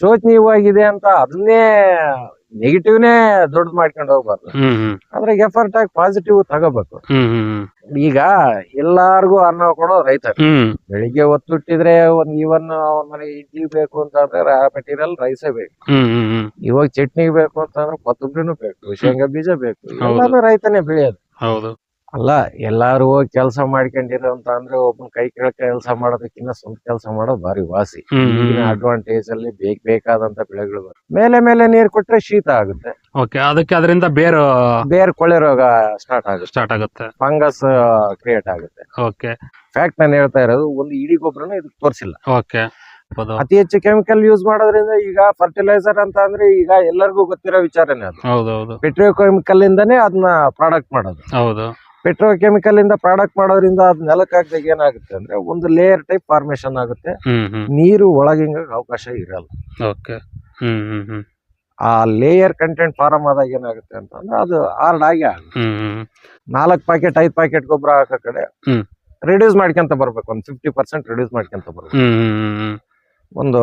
ಶೋಚನೀಯವಾಗಿದೆ ಅಂತ ಅದನ್ನೇ ನೆಗೆಟಿವ್ನೇ ದೊಡ್ಡದು ಮಾಡ್ಕೊಂಡು ಹೋಗ್ಬಾರ್ದು. ಅಂದ್ರೆ ಅದ್ರಾಗ ಎಫರ್ಟ್ ಆಗಿ ಪಾಸಿಟಿವ್ ತಗೋಬೇಕು. ಈಗ ಎಲ್ಲಾರ್ಗು ಅನ್ನ ಕೊಡೋ ರೈತ ಬೆಳಿಗ್ಗೆ ಒತ್ತುಟ್ಟಿದ್ರೆ ಒಂದ್ ಇವನ್ ಅವನ ಮನೆ ಇಡ್ಲಿ ಬೇಕು ಅಂತಂದ್ರೆ ಆ ಮೆಟೀರಿಯಲ್ ರೈಸೇ ಬೇಕು. ಇವಾಗ ಚಟ್ನಿ ಬೇಕು ಅಂತಂದ್ರೆ ಕೊತ್ತಂಬರಿನೂ ಬೇಕು ಶೇಂಗಾ ಬೀಜ ಬೇಕು. ಎಲ್ಲಾನು ರೈತನೇ ಬೆಳೆಯೋದು. ಹೌದು. ಅಲ್ಲ ಎಲ್ಲಾರು ಹೋಗಿ ಕೆಲಸ ಮಾಡ್ಕೊಂಡಿರೋ ಅಂತ ಅಂದ್ರೆ ಒಬ್ಬನ ಕೈ ಕೆಳಗೆ ಕೆಲಸ ಮಾಡೋದಕ್ಕಿಂತ ಸ್ವಂತ ಕೆಲಸ ಮಾಡೋದು ಭಾರಿ ವಾಸಿ. ಈಗಿನ ಅಡ್ವಾಂಟೇಜ್ ಅಲ್ಲಿ ಬೇಕ್ ಬೇಕಾದಂತ ಬೆಳೆಗಳು. ಮೇಲೆ ಮೇಲೆ ನೀರ್ ಕೊಟ್ರೆ ಶೀತ ಆಗುತ್ತೆ. ಓಕೆ ಅದಕ್ಕೆ ಅದರಿಂದ ಬೇರು ಬೇರ್ ಕೊಳೆ ರೋಗ ಸ್ಟಾರ್ಟ್ ಆಗುತ್ತೆ. ಸ್ಟಾರ್ಟ್ ಆಗುತ್ತೆ. ಫಂಗಸ್ ಕ್ರಿಯೇಟ್ ಆಗುತ್ತೆ. ಓಕೆ ಫ್ಯಾಕ್ಟ್ ನಾನು ಹೇಳ್ತಾ ಇರೋದು ಒಂದು ಇಡೀ ಗೊಬ್ಬರನ ಇದಕ್ಕೆ ತೋರಿಸಿಲ್ಲ. ಓಕೆ ಅತಿ ಹೆಚ್ಚು ಕೆಮಿಕಲ್ ಯೂಸ್ ಮಾಡೋದ್ರಿಂದ ಈಗ ಫರ್ಟಿಲೈಸರ್ ಅಂತ ಅಂದ್ರೆ ಈಗ ಎಲ್ಲರಿಗೂ ಗೊತ್ತಿರೋ ವಿಚಾರನೇ ಅದು. ಹೌದು ಹೌದು. ಪೆಟ್ರೋಕೆಮಿಕಲ್ ಇಂದಾನೇ ಅದನ್ನ ಪ್ರಾಡಕ್ಟ್ ಮಾಡೋದು. ಹೌದು. ಪೆಟ್ರೋಕೆಮಿಕಲ್ ಇಂದ ಪ್ರಾಡಕ್ಟ್ ಮಾಡೋದ್ರಿಂದ ಅದ್ ನೆಲಕ್ಕೆ ಹಾಕಿದಾಗ ಏನಾಗುತ್ತೆ ಅಂದ್ರೆ ಒಂದು ಲೇಯರ್ ಟೈಪ್ ಫಾರ್ಮೇಶನ್ ಆಗುತ್ತೆ. ನೀರು ಒಳಗಿಂಗ ಅವಕಾಶ ಇರಲ್ಲ. ಓಕೆ ಆ ಲೇಯರ್ ಕಂಟೆಂಟ್ ಫಾರಮ್ ಆದಾಗ ಏನಾಗುತ್ತೆ ಅಂತಂದ್ರೆ ಅದು ಹಾರ್ಡ್ ಆಗಿ ಆಗುತ್ತೆ. ನಾಲ್ಕು ಪ್ಯಾಕೆಟ್ ಐದು ಪ್ಯಾಕೆಟ್ ಗೊಬ್ಬರ ಹಾಕೋ ಕಡೆ. ರಿಡ್ಯೂಸ್ ಮಾಡ್ಕೊಂತ ಬರ್ಬೇಕು. ಒಂದು ಫಿಫ್ಟಿ ಪರ್ಸೆಂಟ್ ರಿಡ್ಯೂಸ್ ಮಾಡ್ಕೊಂತ ಬರ್ಬೇಕು. ಒಂದು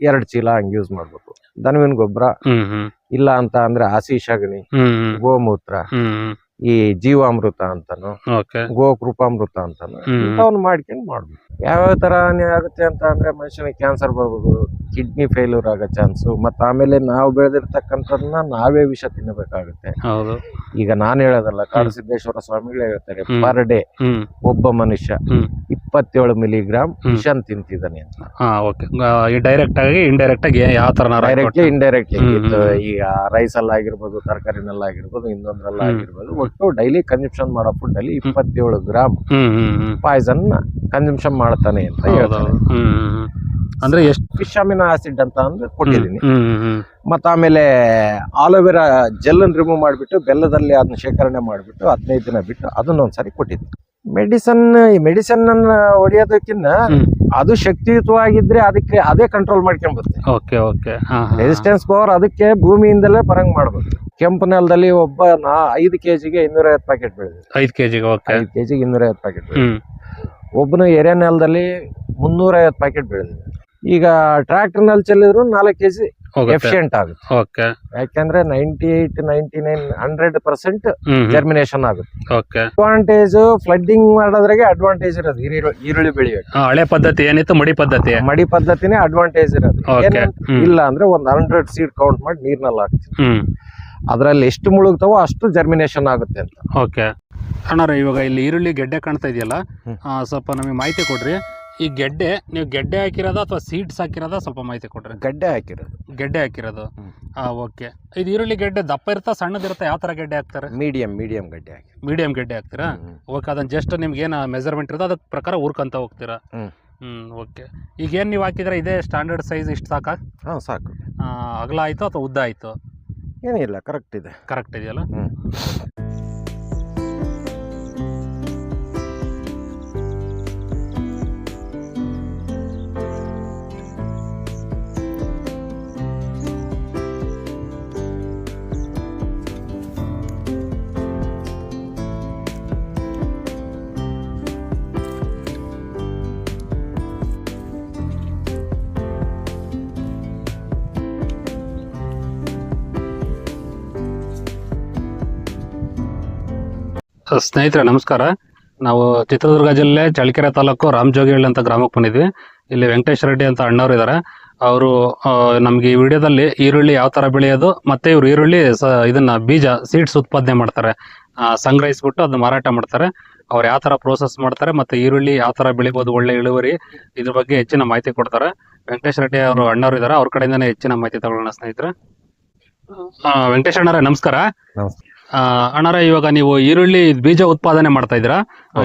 ಎರಡು ಚೀಲ ಹಂಗೆ ಯೂಸ್ ಮಾಡ್ಬೇಕು. ದನವಿನ ಗೊಬ್ಬರ ಇಲ್ಲ ಅಂತ ಅಂದ್ರೆ ಹಸಿ ಸಗಣಿ ಹ್ಮ್. ಗೋಮೂತ್ರ ಈ ಜೀವಾಮೃತ ಅಂತಾನು ಓಕೆ. ಗೋಕೃಪಾಮೃತ ಅಂತಾನು ಹ್ಮ್. ಮಾಡ್ಕೊಂಡ್ ಮಾಡ್ಕೊಂಡು ಯಾವ ಯಾವ್ಯಾವ ತರ ಆಗುತ್ತೆ ಅಂತ ಅಂದ್ರೆ ಮನುಷ್ಯನಿಗೆ ಕ್ಯಾನ್ಸರ್ ಬರ್ಬೋದು ಕಿಡ್ನಿ ಫೇಲ್ಯೂರ್ ಆಗೋ ಚಾನ್ಸು ಮತ್ತೆ ಆಮೇಲೆ ನಾವು ಬೆಳೆದಿರ್ತಕ್ಕಂಥದನ್ನ ನಾವೇ ವಿಷ ತಿನ್ನಬೇಕಾಗುತ್ತೆ. ಈಗ ನಾನು ಹೇಳೋದಲ್ಲ ಕಾಡು ಸಿದ್ದೇಶ್ವರ ಸ್ವಾಮಿಗಳು ಹೇಳ್ತಾರೆ. ಪರ್ ಡೇ ಒಬ್ಬ ಮನುಷ್ಯ. ಇಪ್ಪತ್ತೇಳು ಮಿಲಿಗ್ರಾಮ್ ವಿಷನ್ ತಿಂತಿದ್ದಾನೆ ಅಂತ. ಡೈರೆಕ್ಟ್ ಆಗಿ ಇಂಡೈರೆಕ್ಟ್ ಆಗಿ ಯಾವ ತರ ಡೈರೆಕ್ಟ್ಲಿ ಇಂಡೈರೆಕ್ಟ್ಲಿ. ಈಗ ರೈಸ್ ಅಲ್ಲಾಗಿರ್ಬೋದು ತರಕಾರಿನಲ್ಲಾಗಿರ್ಬೋದು. ಆಗಿರ್ಬೋದು ಒಟ್ಟು ಡೈಲಿ ಕನ್ಸಂಪ್ಷನ್ ಮಾಡೋ ಫುಡ್ ಅಲ್ಲಿ ಇಪ್ಪತ್ತೇಳು ಗ್ರಾಮ್ ಪಾಯ್ಸನ್ ಕನ್ಸಂಪ್ಷನ್ ಮಾಡ್ತಾನೆ ಅಂತ ಹೇಳ್ತಾರೆ. ಅಂದ್ರೆ ಎಷ್ಟು ಫಿಶ್ ಅಮಿನೋ ಆಸಿಡ್ ಅಂತ ಅಂದ್ರೆ ಕೊಟ್ಟಿದ್ದೀನಿ. ಮತ್ತ ಆಮೇಲೆ ಆಲೋವೆರಾ ಜೆಲ್ ಅನ್ನು ರಿಮೂವ್ ಮಾಡಿಬಿಟ್ಟು ಬೆಲ್ಲದಲ್ಲಿ ಅದನ್ನ ಶೇಖರಣೆ ಮಾಡಿಬಿಟ್ಟು ಹದಿನೈದು ದಿನ ಬಿಟ್ಟು ಅದನ್ನ ಒಂದ್ಸರಿ ಕೊಟ್ಟಿದ್ದೀನಿ. ಮೆಡಿಸನ್ ಈ ಮೆಡಿಸನ್ ಅನ್ನ ಹೊಡೆಯೋದಕ್ಕಿಂತ. ಅದು ಶಕ್ತಿಯುತವಾಗಿದ್ರೆ ಅದಕ್ಕೆ ಅದೇ control ಮಾಡ್ಕೊಂಡ್ಬರುತ್ತೆ. Okay okay. Resistance power ಅದಕ್ಕೆ ಭೂಮಿಯಿಂದಲೇ ಬರಂಗ್ ಮಾಡ್ಬೇಕು ಕೆಂಪು ನೆಲದಲ್ಲಿ ಒಬ್ಬ ನಾ ಐದು ಕೆಜಿಗೆ ಇನ್ನೂರೈವತ್ತು ಪ್ಯಾಕೆಟ್ ಬೆಳೆದಿದೆ. ಐದು ಕೆಜಿಗೆ ಓಕೆ ಐದು ಕೆಜಿಗೆ ಇನ್ನೂರೈವತ್ತು ಪ್ಯಾಕೆಟ್ ಒಬ್ಬನ ಎರೆ ನೆಲದಲ್ಲಿ ಮುನ್ನೂರೈವತ್ತು ಪ್ಯಾಕೆಟ್ ಬೆಳೆದಿದೆ. ಈಗ ಟ್ರಾಕ್ಟರ್ನಲ್ಲಿ ಚೆಲ್ಲಿದ್ರು ನಾಲ್ಕು ಕೆಜಿ ಜಿ ಎಫಿಷಿಯಂಟ್ ಆಗುತ್ತೆ. ಓಕೆ. ಯಾಕಂದ್ರೆ ninety eight ninety nine hundred percent germination ಆಗುತ್ತೆ. ಓಕೆ. ಅಡ್ವಾಂಟೇಜ್ ಫ್ಲಡ್ಡಿಂಗ್ ಮಾಡೋದ್ರಾಗೆ ಅಡ್ವಾಂಟೇಜ್ ಇರೋದು ಈರುಳ್ಳಿ ಬೆಳೆಯೋದು ಹಳೆ ಪದ್ಧತಿ ಏನಿತ್ತು? ಮಡಿ ಪದ್ಧತಿ. ಮಡಿ ಪದ್ಧತಿನೇ ಅಡ್ವಾಂಟೇಜ್ ಇರೋದು. ಇಲ್ಲ ಅಂದ್ರೆ ಒಂದ್ ಹಂಡ್ರೆಡ್ ಸೀಡ್ ಕೌಂಟ್ ಮಾಡಿ ನೀರ್ನಲ್ಲಿ ಹಾಕ್ತೀವಿ. ಅದರಲ್ಲಿ ಎಷ್ಟು ಮುಳುಗ್ತಾವೋ ಅಷ್ಟು ಜರ್ಮಿನೇಷನ್ ಆಗುತ್ತೆ ಅಂತ. ಓಕೆ. ಅಣ್ಣಾರ ಇವಾಗ ಇಲ್ಲಿ ಈರುಳ್ಳಿ ಗೆಡ್ಡೆ ಕಾಣ್ತಾ ಇದೆಯಲ್ಲ? ಸ್ವಲ್ಪ ನಮಗೆ ಮಾಹಿತಿ ಕೊಡ್ರಿ. ಈ ಗೆಡ್ಡೆ ನೀವು ಗೆಡ್ಡೆ ಹಾಕಿರೋದ ಅಥವಾ ಸೀಡ್ಸ್ ಹಾಕಿರೋದ ಸ್ವಲ್ಪ ಮಾಹಿತಿ ಕೊಡ್ರಿ. ಗಡ್ಡೆ ಹಾಕಿರೋದು. ಗೆಡ್ಡೆ ಹಾಕಿರೋದು. ಹಾಂ ಓಕೆ ಇದು ಈರುಳ್ಳಿ ಗೆಡ್ಡೆ ದಪ್ಪ ಇರುತ್ತಾ ಸಣ್ಣದಿರುತ್ತಾ ಯಾವ ಥರ ಗೆಡ್ಡೆ ಹಾಕ್ತಾರೆ? ಮೀಡಿಯಂ ಮೀಡಿಯಂ ಗಡ್ಡೆ ಹಾಕಿ. ಮೀಡಿಯಂ ಗೆಡ್ಡೆ ಹಾಕ್ತೀರಾ. ಓಕೆ ಅದನ್ನು ಜಸ್ಟ್ ನಿಮ್ಗೆ ಏನು ಮೆಜರ್ಮೆಂಟ್ ಇರೋದು ಅದಕ್ಕೆ ಪ್ರಕಾರ ಊರ್ಕಂತ ಹೋಗ್ತೀರಾ? ಹ್ಞೂ ಓಕೆ ಈಗ ಏನು ನೀವು ಹಾಕಿದ್ರೆ ಇದೇ ಸ್ಟ್ಯಾಂಡರ್ಡ್ ಸೈಜ್ ಇಷ್ಟು ಸಾಕಾ? ಹಾಂ ಸಾಕು. ಆ, ಅಗಲ ಆಯಿತು ಅಥವಾ ಉದ್ದ ಆಯಿತು? ಏನಿಲ್ಲ ಕರೆಕ್ಟ್ ಇದೆ. ಕರೆಕ್ಟ್ ಇದೆಯಲ್ಲ. ಸ್ನೇಹಿತರೆ, ನಮಸ್ಕಾರ. ನಾವು ಚಿತ್ರದುರ್ಗ ಜಿಲ್ಲೆ ಚಳ್ಳಕೆರೆ ತಾಲೂಕು ರಾಮಜೋಗಿಹಳ್ಳಿ ಅಂತ ಗ್ರಾಮಕ್ಕೆ ಬಂದಿದ್ವಿ. ಇಲ್ಲಿ ವೆಂಕಟೇಶ್ ರೆಡ್ಡಿ ಅಂತ ಅಣ್ಣವ್ರು ಇದ್ದಾರೆ ಅವರು ನಮಗೆ ಈ ವಿಡಿಯೋದಲ್ಲಿ ಈರುಳ್ಳಿ ಯಾವ ಥರ ಬೆಳೆಯೋದು ಮತ್ತೆ ಇವರು ಈರುಳ್ಳಿ ಸ, ಇದನ್ನ ಬೀಜ, ಸೀಡ್ಸ್ ಉತ್ಪಾದನೆ ಮಾಡ್ತಾರೆ. ಸಂಗ್ರಹಿಸ್ಬಿಟ್ಟು ಅದನ್ನ ಮಾರಾಟ ಮಾಡ್ತಾರೆ. ಅವ್ರು ಯಾವ ಥರ ಪ್ರೋಸೆಸ್ ಮಾಡ್ತಾರೆ ಮತ್ತೆ ಈರುಳ್ಳಿ ಯಾವ ಥರ ಬೆಳಿಬೋದು, ಒಳ್ಳೆ ಇಳುವರಿ ಇದ್ರ ಬಗ್ಗೆ ಹೆಚ್ಚಿನ ಮಾಹಿತಿ ಕೊಡ್ತಾರೆ. ವೆಂಕಟೇಶ್ ರೆಡ್ಡಿ ಅವರು ಅಣ್ಣವ್ರು ಇದ್ದಾರೆ ಅವ್ರ ಕಡೆಯಿಂದನೇ ಹೆಚ್ಚಿನ ಮಾಹಿತಿ ತಗೊಳ್ಳೋಣ ಸ್ನೇಹಿತರೆ. ವೆಂಕಟೇಶ್ ಅಣ್ಣರೇ, ನಮಸ್ಕಾರ. ಆ, ಇವಾಗ ನೀವು ಈರುಳ್ಳಿ ಬೀಜ ಉತ್ಪಾದನೆ ಮಾಡ್ತಾ ಇದ್ದೀರಾ?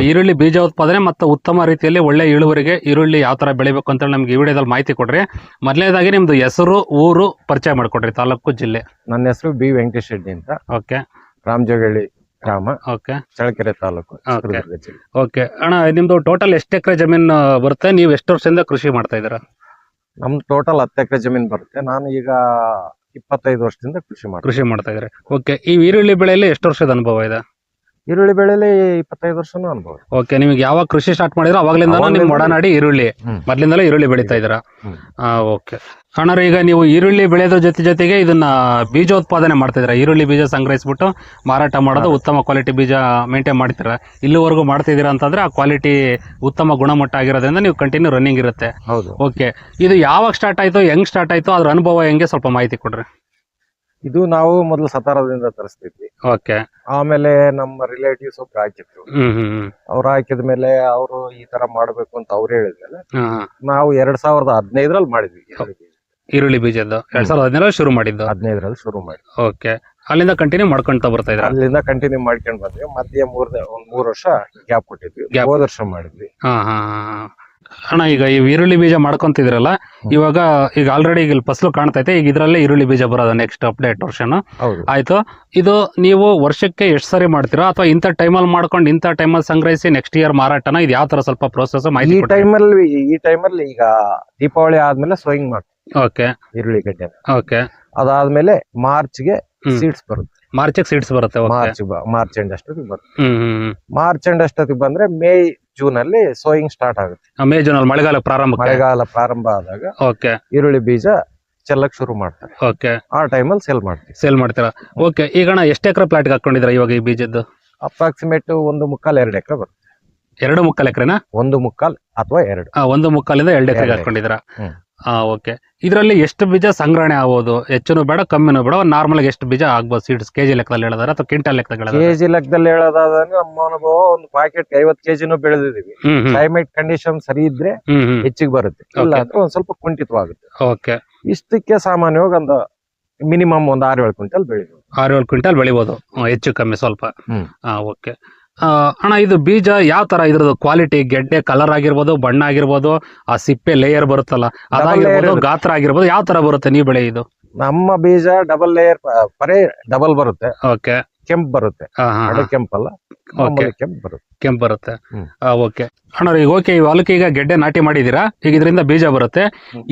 ಈರುಳ್ಳಿ ಬೀಜ ಉತ್ಪಾದನೆ ಮತ್ತು ಉತ್ತಮ ರೀತಿಯಲ್ಲಿ ಒಳ್ಳೆ ಇಳುವರಿಗೆ ಈರುಳ್ಳಿ ಯಾವ ಥರ ಬೆಳಿಬೇಕು ಅಂತ ನಮ್ಗೆ ಈ ವಿಡಿಯೋದಲ್ಲಿ ಮಾಹಿತಿ ಕೊಡ್ರಿ. ಮೊದಲನೇದಾಗಿ ನಿಮ್ದು ಹೆಸರು ಊರು ಪರಿಚಯ ಮಾಡಿಕೊಡ್ರಿ ತಾಲೂಕು ಜಿಲ್ಲೆ. ನನ್ನ ಹೆಸರು ಬಿ ವೆಂಕಟೇಶ್ ರೆಡ್ಡಿ ಅಂತ. ಓಕೆ. ರಾಮಜೋಗಳ್ಳಿ ಗ್ರಾಮ. ಓಕೆ. ಚಳ್ಳಕೆರೆ ತಾಲೂಕು ಓಕೆ. ಅಣ್ಣ ನಿಮ್ದು ಟೋಟಲ್ ಎಷ್ಟು ಎಕರೆ ಜಮೀನು ಬರುತ್ತೆ? ನೀವು ಎಷ್ಟು ವರ್ಷದಿಂದ ಕೃಷಿ ಮಾಡ್ತಾ ಇದ್ದೀರಾ? ನಮ್ದು ಟೋಟಲ್ ಹತ್ತು ಎಕರೆ ಜಮೀನು ಬರುತ್ತೆ. ನಾನು ಈಗ ಇಪ್ಪತ್ತೈದು ವರ್ಷದಿಂದ ಕೃಷಿ ಮಾಡ್ತಾರೆ ಕೃಷಿ ಮಾಡ್ತಾ ಇದ್ದಾರೆ. ಓಕೆ ಈ ಈರುಳ್ಳಿ ಬೆಳೆಯಲ್ಲಿ ಎಷ್ಟು ವರ್ಷದ ಅನುಭವ ಇದೆ? ಈರುಳ್ಳಿ ಬೆಳೆಲಿ ಇಪ್ಪತ್ತೈದು ವರ್ಷನೂ ಅನುಭವ ಓಕೆ ನಿಮಗೆ ಯಾವಾಗ ಕೃಷಿ ಸ್ಟಾರ್ಟ್ ಮಾಡಿದ್ರೆ ಅವಾಗ್ಲಿಂದ ನಿಮ್ ಒಡನಾಡಿ ಈರುಳ್ಳಿ. ಮೊದ್ಲಿಂದಲೇ ಈರುಳ್ಳಿ ಬೆಳೀತಾ ಇದ್ದೀರಾ? ಓಕೆ ಅಣ್ಣಾರ ಈಗ ನೀವು ಈರುಳ್ಳಿ ಬೆಳೆಯೋದ್ರ ಜೊತೆ ಜೊತೆಗೆ ಇದನ್ನ ಬೀಜೋತ್ಪಾದನೆ ಮಾಡ್ತಿದ್ದೀರಾ ಈರುಳ್ಳಿ ಬೀಜ ಸಂಗ್ರಹಿಸ್ಬಿಟ್ಟು ಮಾರಾಟ ಮಾಡೋದು ಉತ್ತಮ ಕ್ವಾಲಿಟಿ ಬೀಜ ಮೇಂಟೈನ್ ಮಾಡ್ತೀರಾ? ಇಲ್ಲಿವರೆಗೂ ಮಾಡ್ತಿದ್ದೀರಾ ಅಂತಂದ್ರೆ ಆ ಕ್ವಾಲಿಟಿ ಉತ್ತಮ ಗುಣಮಟ್ಟ ಆಗಿರೋದ್ರಿಂದ ನೀವು ಕಂಟಿನ್ಯೂ ರನ್ನಿಂಗ್ ಇರುತ್ತೆ. ಹೌದು. ಓಕೆ ಇದು ಯಾವಾಗ ಸ್ಟಾರ್ಟ್ ಆಯ್ತು ಹೆಂಗ್ ಸ್ಟಾರ್ಟ್ ಆಯ್ತು ಅದ್ರ ಅನುಭವ ಹೆಂಗೆ ಸ್ವಲ್ಪ ಮಾಹಿತಿ ಕೊಡ್ರಿ. ಇದು ನಾವು ಮೊದಲು ಸತಾರದಿಂದ ತರಿಸ್ತಿದ್ವಿ. ಓಕೆ ಆಮೇಲೆ ನಮ್ಮ ರಿಲೇಟಿವ್ಸ್ ಒಬ್ರು ಹಾಕಿದ್ರು. ಅವ್ರು ಹಾಕಿದ ಮೇಲೆ ಅವರು ಈ ತರ ಮಾಡ್ಬೇಕು ಅಂತ ಅವ್ರು ಹೇಳಿದ್ಮೇಲೆ ಹಾ, ಹಾ. ನಾವು ಎರಡ್ ಸಾವಿರದ ಹದಿನೈದರಲ್ಲಿ ಮಾಡಿದ್ವಿ ಈರುಳ್ಳಿ ಬೀಜ. ಈರುಳ್ಳಿ ಬೀಜದ್ದು. ಎರಡ್ ಸಾವಿರದ ಹದಿನೈದರಲ್ಲಿ ಶುರು ಮಾಡಿದ್ದು. ಹದಿನೈದರಲ್ಲಿ ಶುರು ಮಾಡಿ. ಓಕೆ. ಅಲ್ಲಿಂದ ಕಂಟಿನ್ಯೂ ಮಾಡ್ಕೊಂತ ಬರ್ತಾ ಇದ್ರೆ ಅಲ್ಲಿಂದ ಕಂಟಿನ್ಯೂ ಮಾಡ್ಕೊಂಡ್ ಬಂದ್ವಿ. ಮಧ್ಯೆ ಮೂರ್ ಒಂದ್ ಮೂರ್ ವರ್ಷ ಗ್ಯಾಪ್ ಕೊಟ್ಟಿದ್ವಿ. ಹೋದ ವರ್ಷ ಮಾಡಿದ್ವಿ. ಹಾ ಹಾ ಹಾ. ಅಣ್ಣ ಈಗ ಈ ಈರುಳ್ಳಿ ಬೀಜ ಮಾಡ್ಕೊಂತಿದ್ರಲ್ಲ ಇವಾಗ ಈಗ ಆಲ್ರೆಡಿ ಈಗ ಇಲ್ಲಿ ಫಸಲು ಕಾಣ್ತೈತೆ ಈಗ ಇದ್ರಲ್ಲೇ ಈರುಳ್ಳಿ ಬೀಜ ಬರೋದು ನೆಕ್ಸ್ಟ್ ಅಪ್ಡೇಟ್ ವರ್ಷನ್ ಆಯ್ತು. ಇದು ನೀವು ವರ್ಷಕ್ಕೆ ಎಷ್ಟು ಸರಿ ಮಾಡ್ತೀರಾ? ಅಥವಾ ಇಂಥ ಟೈಮಲ್ಲಿ ಮಾಡ್ಕೊಂಡು ಇಂಥ ಟೈಮಲ್ಲಿ ಸಂಗ್ರಹಿಸಿ ನೆಕ್ಸ್ಟ್ ಇಯರ್ ಮಾರಾಟನ? ಇದು ಯಾವ ತರ ಸ್ವಲ್ಪ ಪ್ರೋಸೆಸ್ ಈ ಮಾಹಿತಿ ಟೈಮಲ್ಲಿ ಈ ಟೈಮಲ್ಲಿ ಈಗ ದೀಪಾವಳಿ ಆದ್ಮೇಲೆ ಸೋಯಿಂಗ್ ಮಾಡ್ತೀವಿ. ಓಕೆ ಈರುಳ್ಳಿ ಗಡ್ಡೆ. ಓಕೆ ಅದಾದ್ಮೇಲೆ ಮಾರ್ಚ್ಗೆ. ಸೀಡ್ಸ್ ಬರುತ್ತೆ. ಮಾರ್ಚ್ ಸೀಡ್ಸ್ ಬರುತ್ತೆ ಮಾರ್ಚ್ ಮಾರ್ಚ್ ಎಂಡ್ ಅಷ್ಟೊತ್ತಿಗೆ ಬರುತ್ತೆ. ಮಾರ್ಚ್ ಎಂಡ್ ಅಷ್ಟೊತ್ತಿಗೆ ಬಂದ್ರೆ ಮೇ ಜೂನ್ ಅಲ್ಲಿ ಸೋಯಿಂಗ್ ಸ್ಟಾರ್ಟ್ ಆಗುತ್ತೆ. ಮೇ ಜೂನ್ ಅಲ್ಲಿ ಮಳೆಗಾಲ ಪ್ರಾರಂಭ ಮಳೆಗಾಲ ಪ್ರಾರಂಭ ಆದಾಗ ಓಕೆ. ಈರುಳ್ಳಿ ಬೀಜ ಚೆಲ್ಲಕ್ ಶುರು ಮಾಡ್ತಾರೆ. ಓಕೆ. ಆ ಟೈಮಲ್ಲಿ ಸೇಲ್ ಮಾಡ್ತೀವಿ. ಸೇಲ್ ಮಾಡ್ತೀರಾ? ಓಕೆ ಈಗ ಅಣ್ಣ ಎಷ್ಟು ಎಕರೆ ಪ್ಲಾಟ್ ಹಾಕೊಂಡಿದ್ರೆ ಇವಾಗ ಈ ಬೀಜದ್ದು? ಅಪ್ರಾಕ್ಸಿಮೇಟ್ ಒಂದು ಮುಕ್ಕಾಲ್ ಎರಡು ಎಕರೆ ಬರುತ್ತೆ. ಎರಡು ಮುಕ್ಕಾಲ್ ಎಕರೆನಾ? ಒಂದು ಮುಕ್ಕಾಲ್ ಅಥವಾ ಎರಡು. ಆ, ಒಂದು ಮುಕ್ಕಾಲಿಂದ ಎರಡು ಎಕರೆ. ಹಾಕೊಂಡಿದ್ರ. ಹಾ ಓಕೆ. ಇದರಲ್ಲಿ ಎಷ್ಟು ಬೀಜ ಸಂಗ್ರಹಣೆ ಆಗ್ಬೋದು? ಹೆಚ್ಚು ಬೇಡ ಕಮ್ಮಿನೂ ಬೇಡ ನಾರ್ಮಲ್ ಆಗಿ ಎಷ್ಟು ಬೀಜ ಆಗ್ಬೋದು? ಸೀಡ್ಸ್ ಕೆಜಿ ಲೆಕ್ಕದಲ್ಲಿ ಹೇಳಿದಾರೆ ಅಥವಾ ಕ್ವಿಂಟಲ್ ಲೆಕ್ಕದಲ್ಲಿ ಕೆಜಿ ಲೆಕ್ಕದಲ್ಲಿ ಹೇಳೋದಾದ್ರೆ ನಮ್ಮ ಅನುಭವ ಒಂದು ಪ್ಯಾಕೆಟ್ ಐವತ್ ಕೆಜಿನೂ ಹ್ಮ್ ಕ್ಲೈಮೇಟ್ ಕಂಡೀಷನ್ ಸರಿ ಇದ್ರೆ ಹೆಚ್ಚಿಗೆ ಬರುತ್ತೆ. ಇಲ್ಲ ಅಂದ್ರೆ ಒಂದ್ ಸ್ವಲ್ಪ ಕುಂಠಿತವಾಗುತ್ತೆ. ಓಕೆ. ಇಷ್ಟಕ್ಕೆ ಸಾಮಾನ್ಯವಾಗಿ ಒಂದು ಮಿನಿಮಮ್ ಒಂದು ಆರು ಏಳು ಕ್ವಿಂಟಲ್ ಬೆಳಿಬೋದು. ಆರು ಏಳು ಕ್ವಿಂಟಲ್ ಬೆಳಿಬೋದು. ಹೆಚ್ಚು ಕಮ್ಮಿ ಸ್ವಲ್ಪ. ಹಾ ಓಕೆ. ಅಣ್ಣ ಇದು ಬೀಜ ಯಾವ ತರ ಇದ್ರದ್ದು? ಕ್ವಾಲಿಟಿ ಗೆಡ್ಡೆ ಕಲರ್ ಆಗಿರ್ಬೋದು ಬಣ್ಣ ಆಗಿರ್ಬೋದು ಆ ಸಿಪ್ಪೆ ಲೇಯರ್ ಬರುತ್ತಲ್ಲ ಅದಾಗಿರ್ಬೋದು ಗಾತ್ರ ಆಗಿರ್ಬೋದು ಯಾವ ತರ ಬರುತ್ತೆ ನೀವು ಬೆಳೆ ಇದು ನಮ್ಮ ಬೀಜ ಡಬಲ್ ಲೇಯರ್ ಪರೇ ಡಬಲ್ ಬರುತ್ತೆ. ಓಕೆ ಕೆಂಪ್ ಬರುತ್ತೆ. ಕೆಂಪಲ್ಲ ಮಾಮೂಲಿ ಕೆಂಪ್ ಬರುತ್ತೆ. ಕೆಂಪ್ ಬರುತ್ತೆ. ಹ್ಮ್. ಓಕೆ. ಅಣ್ಣ ಈಗ ಓಕೆ ಈ ಹೊಲಕ್ಕೆ ಈಗ ಗೆಡ್ಡೆ ನಾಟಿ ಮಾಡಿದೀರಾ ಈಗ ಇದರಿಂದ ಬೀಜ ಬರುತ್ತೆ.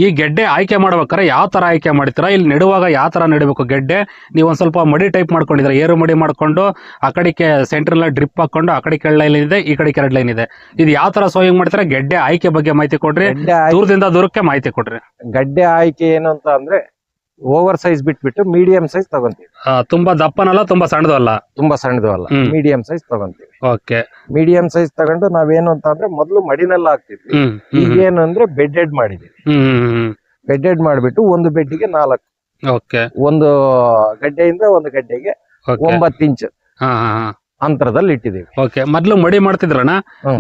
ಈ ಗೆಡ್ಡೆ ಆಯ್ಕೆ ಮಾಡ್ಬೇಕಾದ್ರೆ ಯಾವ ತರ ಆಯ್ಕೆ ಮಾಡ್ತೀರಾ? ಇಲ್ಲಿ ನೆಡುವಾಗ ಯಾವ ತರ ನೆಡಬೇಕು ಗೆಡ್ಡೆ? ನೀವು ಒಂದ್ ಸ್ವಲ್ಪ ಮಡಿ ಟೈಪ್ ಮಾಡ್ಕೊಂಡಿದ್ರೆ ಏರು ಮಡಿ ಮಾಡ್ಕೊಂಡು ಆ ಕಡೆಗೆ ಸೆಂಟ್ರಲ್ ಡ್ರಿಪ್ ಹಾಕೊಂಡು ಆ ಕಡೆ ಕೆಳ ಲೈನ್ ಇದೆ ಈ ಕಡೆ ಕೆರಡ್ ಲೈನ್ ಇದೆ. ಇದು ಯಾವ ತರ ಸೋಯಿಂಗ್ ಮಾಡ್ತೀರಾ? ಗೆಡ್ಡೆ ಆಯ್ಕೆ ಬಗ್ಗೆ ಮಾಹಿತಿ ಕೊಡ್ರಿ. ಗಡ್ಡೆ ಆಯ್ಕೆ ದೂರದಿಂದ ದೂರಕ್ಕೆ ಮಾಹಿತಿ ಕೊಡ್ರಿ. ಗಡ್ಡೆ ಆಯ್ಕೆ ಏನು ಅಂತ ಅಂದ್ರೆ ಓವರ್ ಸೈಜ್ ಬಿಟ್ಬಿಟ್ಟು ಮೀಡಿಯಂ ಸೈಜ್ ತಗೊಂತೀವಿ. ಆ, ತುಂಬಾ ದಪ್ಪನಲ್ಲ ತುಂಬಾ ಸಣ್ಣದು ಅಲ್ಲ? ತುಂಬಾ ಸಣ್ಣದು ಅಲ್ಲ. ಹ್ಮ್. ಮೀಡಿಯಂ ಸೈಜ್ ತಗೊಂತೀವಿ. ಓಕೆ. ಮೀಡಿಯಂ ಸೈಜ್ ತಗೊಂಡು ನಾವೇನು ಅಂತ ಅಂದ್ರೆ ಮೊದಲು ಮಡಿನೆಲ್ಲ ಹಾಕ್ತಿದ್ವಿ. ಹ್ಮ್ ಹ್ಮ್ ಈಗೇನು ಅಂದ್ರೆ ಬೆಡ್ಡೆಡ್ ಮಾಡಿದೀವಿ. ಹ್ಮ್ ಹ್ಮ್ ಹ್ಮ್. ಬೆಡ್ಡೆಡ್ ಮಾಡಿಬಿಟ್ಟು ಒಂದು ಬೆಡ್ಡಿಗೆ ನಾಲ್ಕು. ಓಕೆ. ಒಂದು ಗಡ್ಡೆಯಿಂದ ಒಂದು ಗಡ್ಡೆಗೆ ಓಕೆ. ಒಂಬತ್ತು ಇಂಚ್. ಹಾ ಹಾ ಹಾ. ಅಂತರದಲ್ಲಿ ಇಟ್ಟಿದ್ದೀವಿ ಓಕೆ ಮೊದಲು ಮಡಿ ಮಾಡ್ತಿದ್ರಣ್ಣ?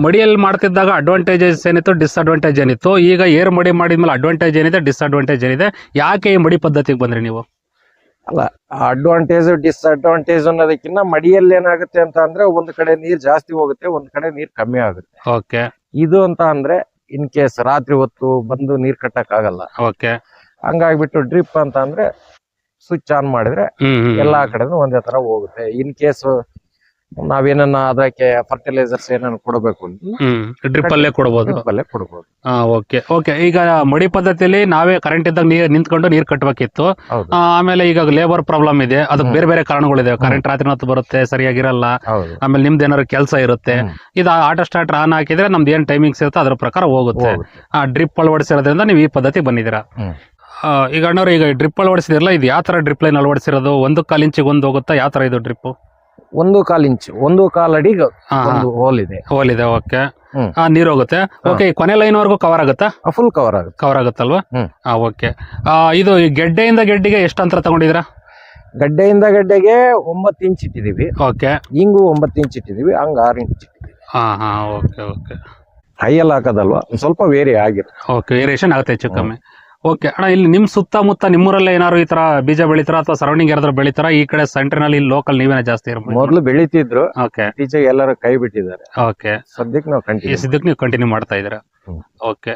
ಮಡಿಯಲ್ಲಿ ಮಾಡ್ತಿದ್ದಾಗ ಅಡ್ವಾಂಟೇಜಸ್ ಏನಿತ್ತು ಡಿಸ್ಅಡ್ವಾಂಟೇಜ್ ಏನಿತ್ತು? ಈಗ ಏರ್ ಮಡಿ ಮಾಡಿದ್ಮೇಲೆ ಅಡ್ವಾಂಟೇಜ್ ಏನಿದೆ ಡಿಸ್ಅಡ್ವಾಂಟೇಜ್ ಏನಿದೆ? ಯಾಕೆ ಈ ಮಡಿ ಪದ್ಧತಿಗೆ ಬಂದ್ರಿ ನೀವು? ಅಲ್ಲ ಅಡ್ವಾಂಟೇಜ್ ಡಿಸ್ಅಡ್ವಾಂಟೇಜ್ ಅನ್ನೋದಕ್ಕಿಂತ ಮಡಿಯಲ್ಲಿ ಏನಾಗುತ್ತೆ ಅಂತ ಅಂದ್ರೆ ಒಂದ್ ಕಡೆ ನೀರ್ ಜಾಸ್ತಿ ಹೋಗುತ್ತೆ ಒಂದ್ ಕಡೆ ನೀರ್ ಕಮ್ಮಿ ಆಗುತ್ತೆ. ಓಕೆ. ಇದು ಅಂತ ಅಂದ್ರೆ ಇನ್ ಕೇಸ್ ರಾತ್ರಿ ಹೊತ್ತು ಬಂದು ನೀರ್ ಕಟ್ಟಕ್ ಆಗಲ್ಲ ಓಕೆ. ಹಂಗಾಗ್ಬಿಟ್ಟು ಡ್ರಿಪ್ ಅಂತ ಅಂದ್ರೆ ಸ್ವಿಚ್ ಆನ್ ಮಾಡಿದ್ರೆ ಎಲ್ಲಾ ಕಡೆನೂ ಒಂದೇ ತರ ಹೋಗುತ್ತೆ. ಇನ್ ಕೇಸ್ ನಾವೇನನ್ನ ಅದಕ್ಕೆ ಫರ್ಟಿಲೈಸರ್ಸ್ ಏನನ್ನ ಕೊಡಬೇಕು ಡ್ರಿಪ್ ಅಲ್ಲೇ ಕೊಡಬಹುದು ಅಲ್ಲೇ ಕೊಡಬಹುದು ಹಾ ಓಕೆ ಓಕೆ ಈಗ ಮಡಿ ಪದ್ಧತಿಯಲ್ಲಿ ನಾವೇ ಕರೆಂಟ್ ಇದ್ದಾಗ ನೀರ್ ನಿಂತ್ಕೊಂಡು ನೀರ್ ಕಟ್ಟಬೇಕಿತ್ತು ಆಮೇಲೆ ಈಗ ಲೇಬರ್ ಪ್ರಾಬ್ಲಮ್ ಇದೆ. ಅದಕ್ಕೆ. ಬೇರೆ ಬೇರೆ ಕಾರಣಗಳಿದೆ. ಕರೆಂಟ್ ರಾತ್ರಿ ಹೊತ್ತು ಬರುತ್ತೆ ಸರಿಯಾಗಿರಲ್ಲ. ಆಮೇಲೆ ನಿಮ್ದು ಏನಾದ್ರು ಕೆಲಸ ಇರುತ್ತೆ. ಇದು ಆಟೋ ಸ್ಟಾರ್ಟ್ ಆನ್ ಹಾಕಿದ್ರೆ ನಮ್ದು ಏನ್ ಟೈಮಿಂಗ್ಸ್ ಇರುತ್ತೆ ಅದ್ರ ಪ್ರಕಾರ ಹೋಗುತ್ತೆ. ಆ ಡ್ರಿಪ್ ಅಳವಡಿಸಿರೋದ್ರಿಂದ ನೀವು ಈ ಪದ್ಧತಿ ಬಂದಿದ್ದೀರಾ? ಈಗ ಅಣ್ಣವ್ರು ಈಗ ಡ್ರಿಪ್ ಅಳವಡಿಸಿದಿರಲ್ಲ ಇದು ಯಾವ ತರ ಡ್ರಿಪ್ ಲೈನ್ ಅಳವಡಿಸಿರೋದು? ಒಂದು ಕಾಲಿಂಚಿಗೆ ಒಂದು ಹೋಗುತ್ತಾ? ಯಾವ ತರ ಇದು ಡ್ರಿಪ್ ಒಂದು ಕಾಲ್ ಇಂಚ್ ಒಂದು ಕಾಲು ಅಡಿಗೆ ಒಂದು ಹೋಲ್ ಇದೆ. ಹೋಲ್ ಇದೆ ಓಕೆ ಹ್ಮ್. ನೀರ್ ಹೋಗುತ್ತೆ. ಓಕೆ ಕೊನೆ ಲೈನ್ ವರೆಗೂ ಕವರ್ ಆಗುತ್ತಾ? ಫುಲ್ ಕವರ್ ಆಗುತ್ತೆ. ಕವರ್ ಆಗುತ್ತಲ್ವಾ. ಹಾ ಓಕೆ ಇದು ಗೆಡ್ಡೆಯಿಂದ ಗೆಡ್ಡೆಗೆ ಎಷ್ಟು ಅಂತರ ತಗೊಂಡಿದ್ರ ಗಡ್ಡೆಯಿಂದ ಗಡ್ಡೆಗೆ ಒಂಬತ್ತು ಇಂಚ್ ಇಟ್ಟಿದೀವಿ ಓಕೆ ಹಿಂಗು ಒಂಬತ್ತು ಇಂಚ್ ಇಟ್ಟಿದೀವಿ ಹಂಗ ಆರು ಇಂಚ್ ಹಾ ಹಾ ಓಕೆ ಓಕೆ ಹೈಯಲ್ಲಿ ಹಾಕೋದಲ್ವಾ? ಸ್ವಲ್ಪ ವೇರಿ ಆಗಿರುತ್ತೆ. ಓಕೆ ವೇರಿಯೇಷನ್ ಆಗುತ್ತೆ ಹೆಚ್ಚು ಕಮ್ಮಿ. ಓಕೆ ಅಣ್ಣ ಇಲ್ಲಿ ನಿಮ್ಮ ಸುತ್ತಮುತ್ತ ನಿಮ್ಮೂರಲ್ಲೇ ಏನಾದ್ರು ಈ ತರ ಬೀಜ ಬೆಳಿತಾರ ಅಥವಾ ಸರೌಂಡಿಂಗ್ ಯಾರಾದ್ರೂ ಬೆಳಿತಾರ? ಈ ಕಡೆ ಸೆಂಟ್ರಿನಲ್ಲಿ ಲೋಕಲ್ ನೀವೇನೇ ಜಾಸ್ತಿ ಇರ್ಬೋದು ಮೊದಲು ಬೆಳಿತಿದ್ರು. ಓಕೆ. ಎಲ್ಲರೂ ಕೈ ಬಿಟ್ಟಿದ್ದಾರೆ. ಓಕೆ. ಸದ್ಯಕ್ಕೆ ನಾವು ಈ ಕಂಟಿನ್ಯೂ ಸದ್ಯಕ್ಕೆ ನೀವು ಕಂಟಿನ್ಯೂ ಮಾಡ್ತಾ ಇದ್ದೀರಾ. ಓಕೆ.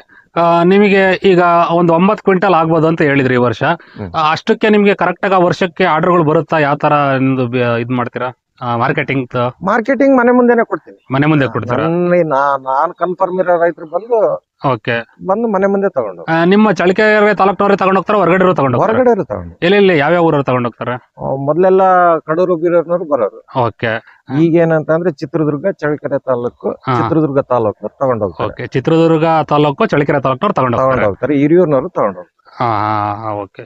ನಿಮಗೆ ಈಗ ಒಂದು ಒಂಬತ್ತು ಕ್ವಿಂಟಲ್ ಆಗ್ಬೋದು ಅಂತ ಹೇಳಿದ್ರಿ ಈ ವರ್ಷ. ಅಷ್ಟಕ್ಕೆ ನಿಮ್ಗೆ ಕರೆಕ್ಟ್ ಆಗಿ ವರ್ಷಕ್ಕೆ ಆರ್ಡರ್ಗಳು ಬರುತ್ತಾ? ಯಾವ ತರ ನಿಮ್ದು ಇದ್ ಮಾಡ್ತೀರಾ? ಮಾರ್ಕೆಟಿಂಗ್ ಮಾರ್ಕೆಟಿಂಗ್ ಮನೆ ಮುಂದೆನೆ ಕೊಡ್ತೀನಿ. ಮನೆ ಮುಂದೆ ಕೊಡ್ತೀರಾ? ನಾನ್ ಕನ್ಫರ್ಮ್ ಇರೋ ರೈತರು ಬಂದು ಓಕೆ. ಬಂದು ಮನೆ ಮುಂದೆ ತಗೊಂಡು. ನಿಮ್ಮ ಚಳಿಕೆರೆ ತಾಲೂಕ್ನವ್ರೆ ತಗೊಂಡ್ ಹೋಗ್ತಾರೆ ಹೊರಗಡೆ ತಗೊಂಡ್ ಹೋಗ್ತಾರೆ? ಹೊರಗಡೆ ತಗೊಂಡು ಎಲ್ಲಿ ಯಾವ ಯಾವ ಊರವ್ರು ತಗೊಂಡ್ ಹೋಗ್ತಾರೆ? ಮೊದ್ಲೆಲ್ಲ ಕಡೂರು ಬೀರೂರ್ನವ್ರು ಬರೋರು. ಓಕೆ. ಈಗ ಏನಂತಂದ್ರೆ ಚಿತ್ರದುರ್ಗ ಚಳ್ಳಕೆರೆ ತಾಲೂಕು ಹಾ. ಚಿತ್ರದುರ್ಗ ತಾಲೂಕು ತಗೊಂಡ್ ಹೋಗ್ತಾರೆ. ಓಕೆ. ಚಿತ್ರದುರ್ಗ ತಾಲೂಕು ಚಳಿಕೆರೆ ತಾಲೂಕ್ನವ್ರು ತಗೊಂಡ್ ತಗೊಂಡ್ ಹೋಗ್ತಾರೆ. ಹೋಗ್ತಾರೆ ಹಿರಿಯೂರ್ನವ್ರು ತಗೊಂಡು ಹೋಗ್ತಾರೆ. ಹಾ ಓಕೆ.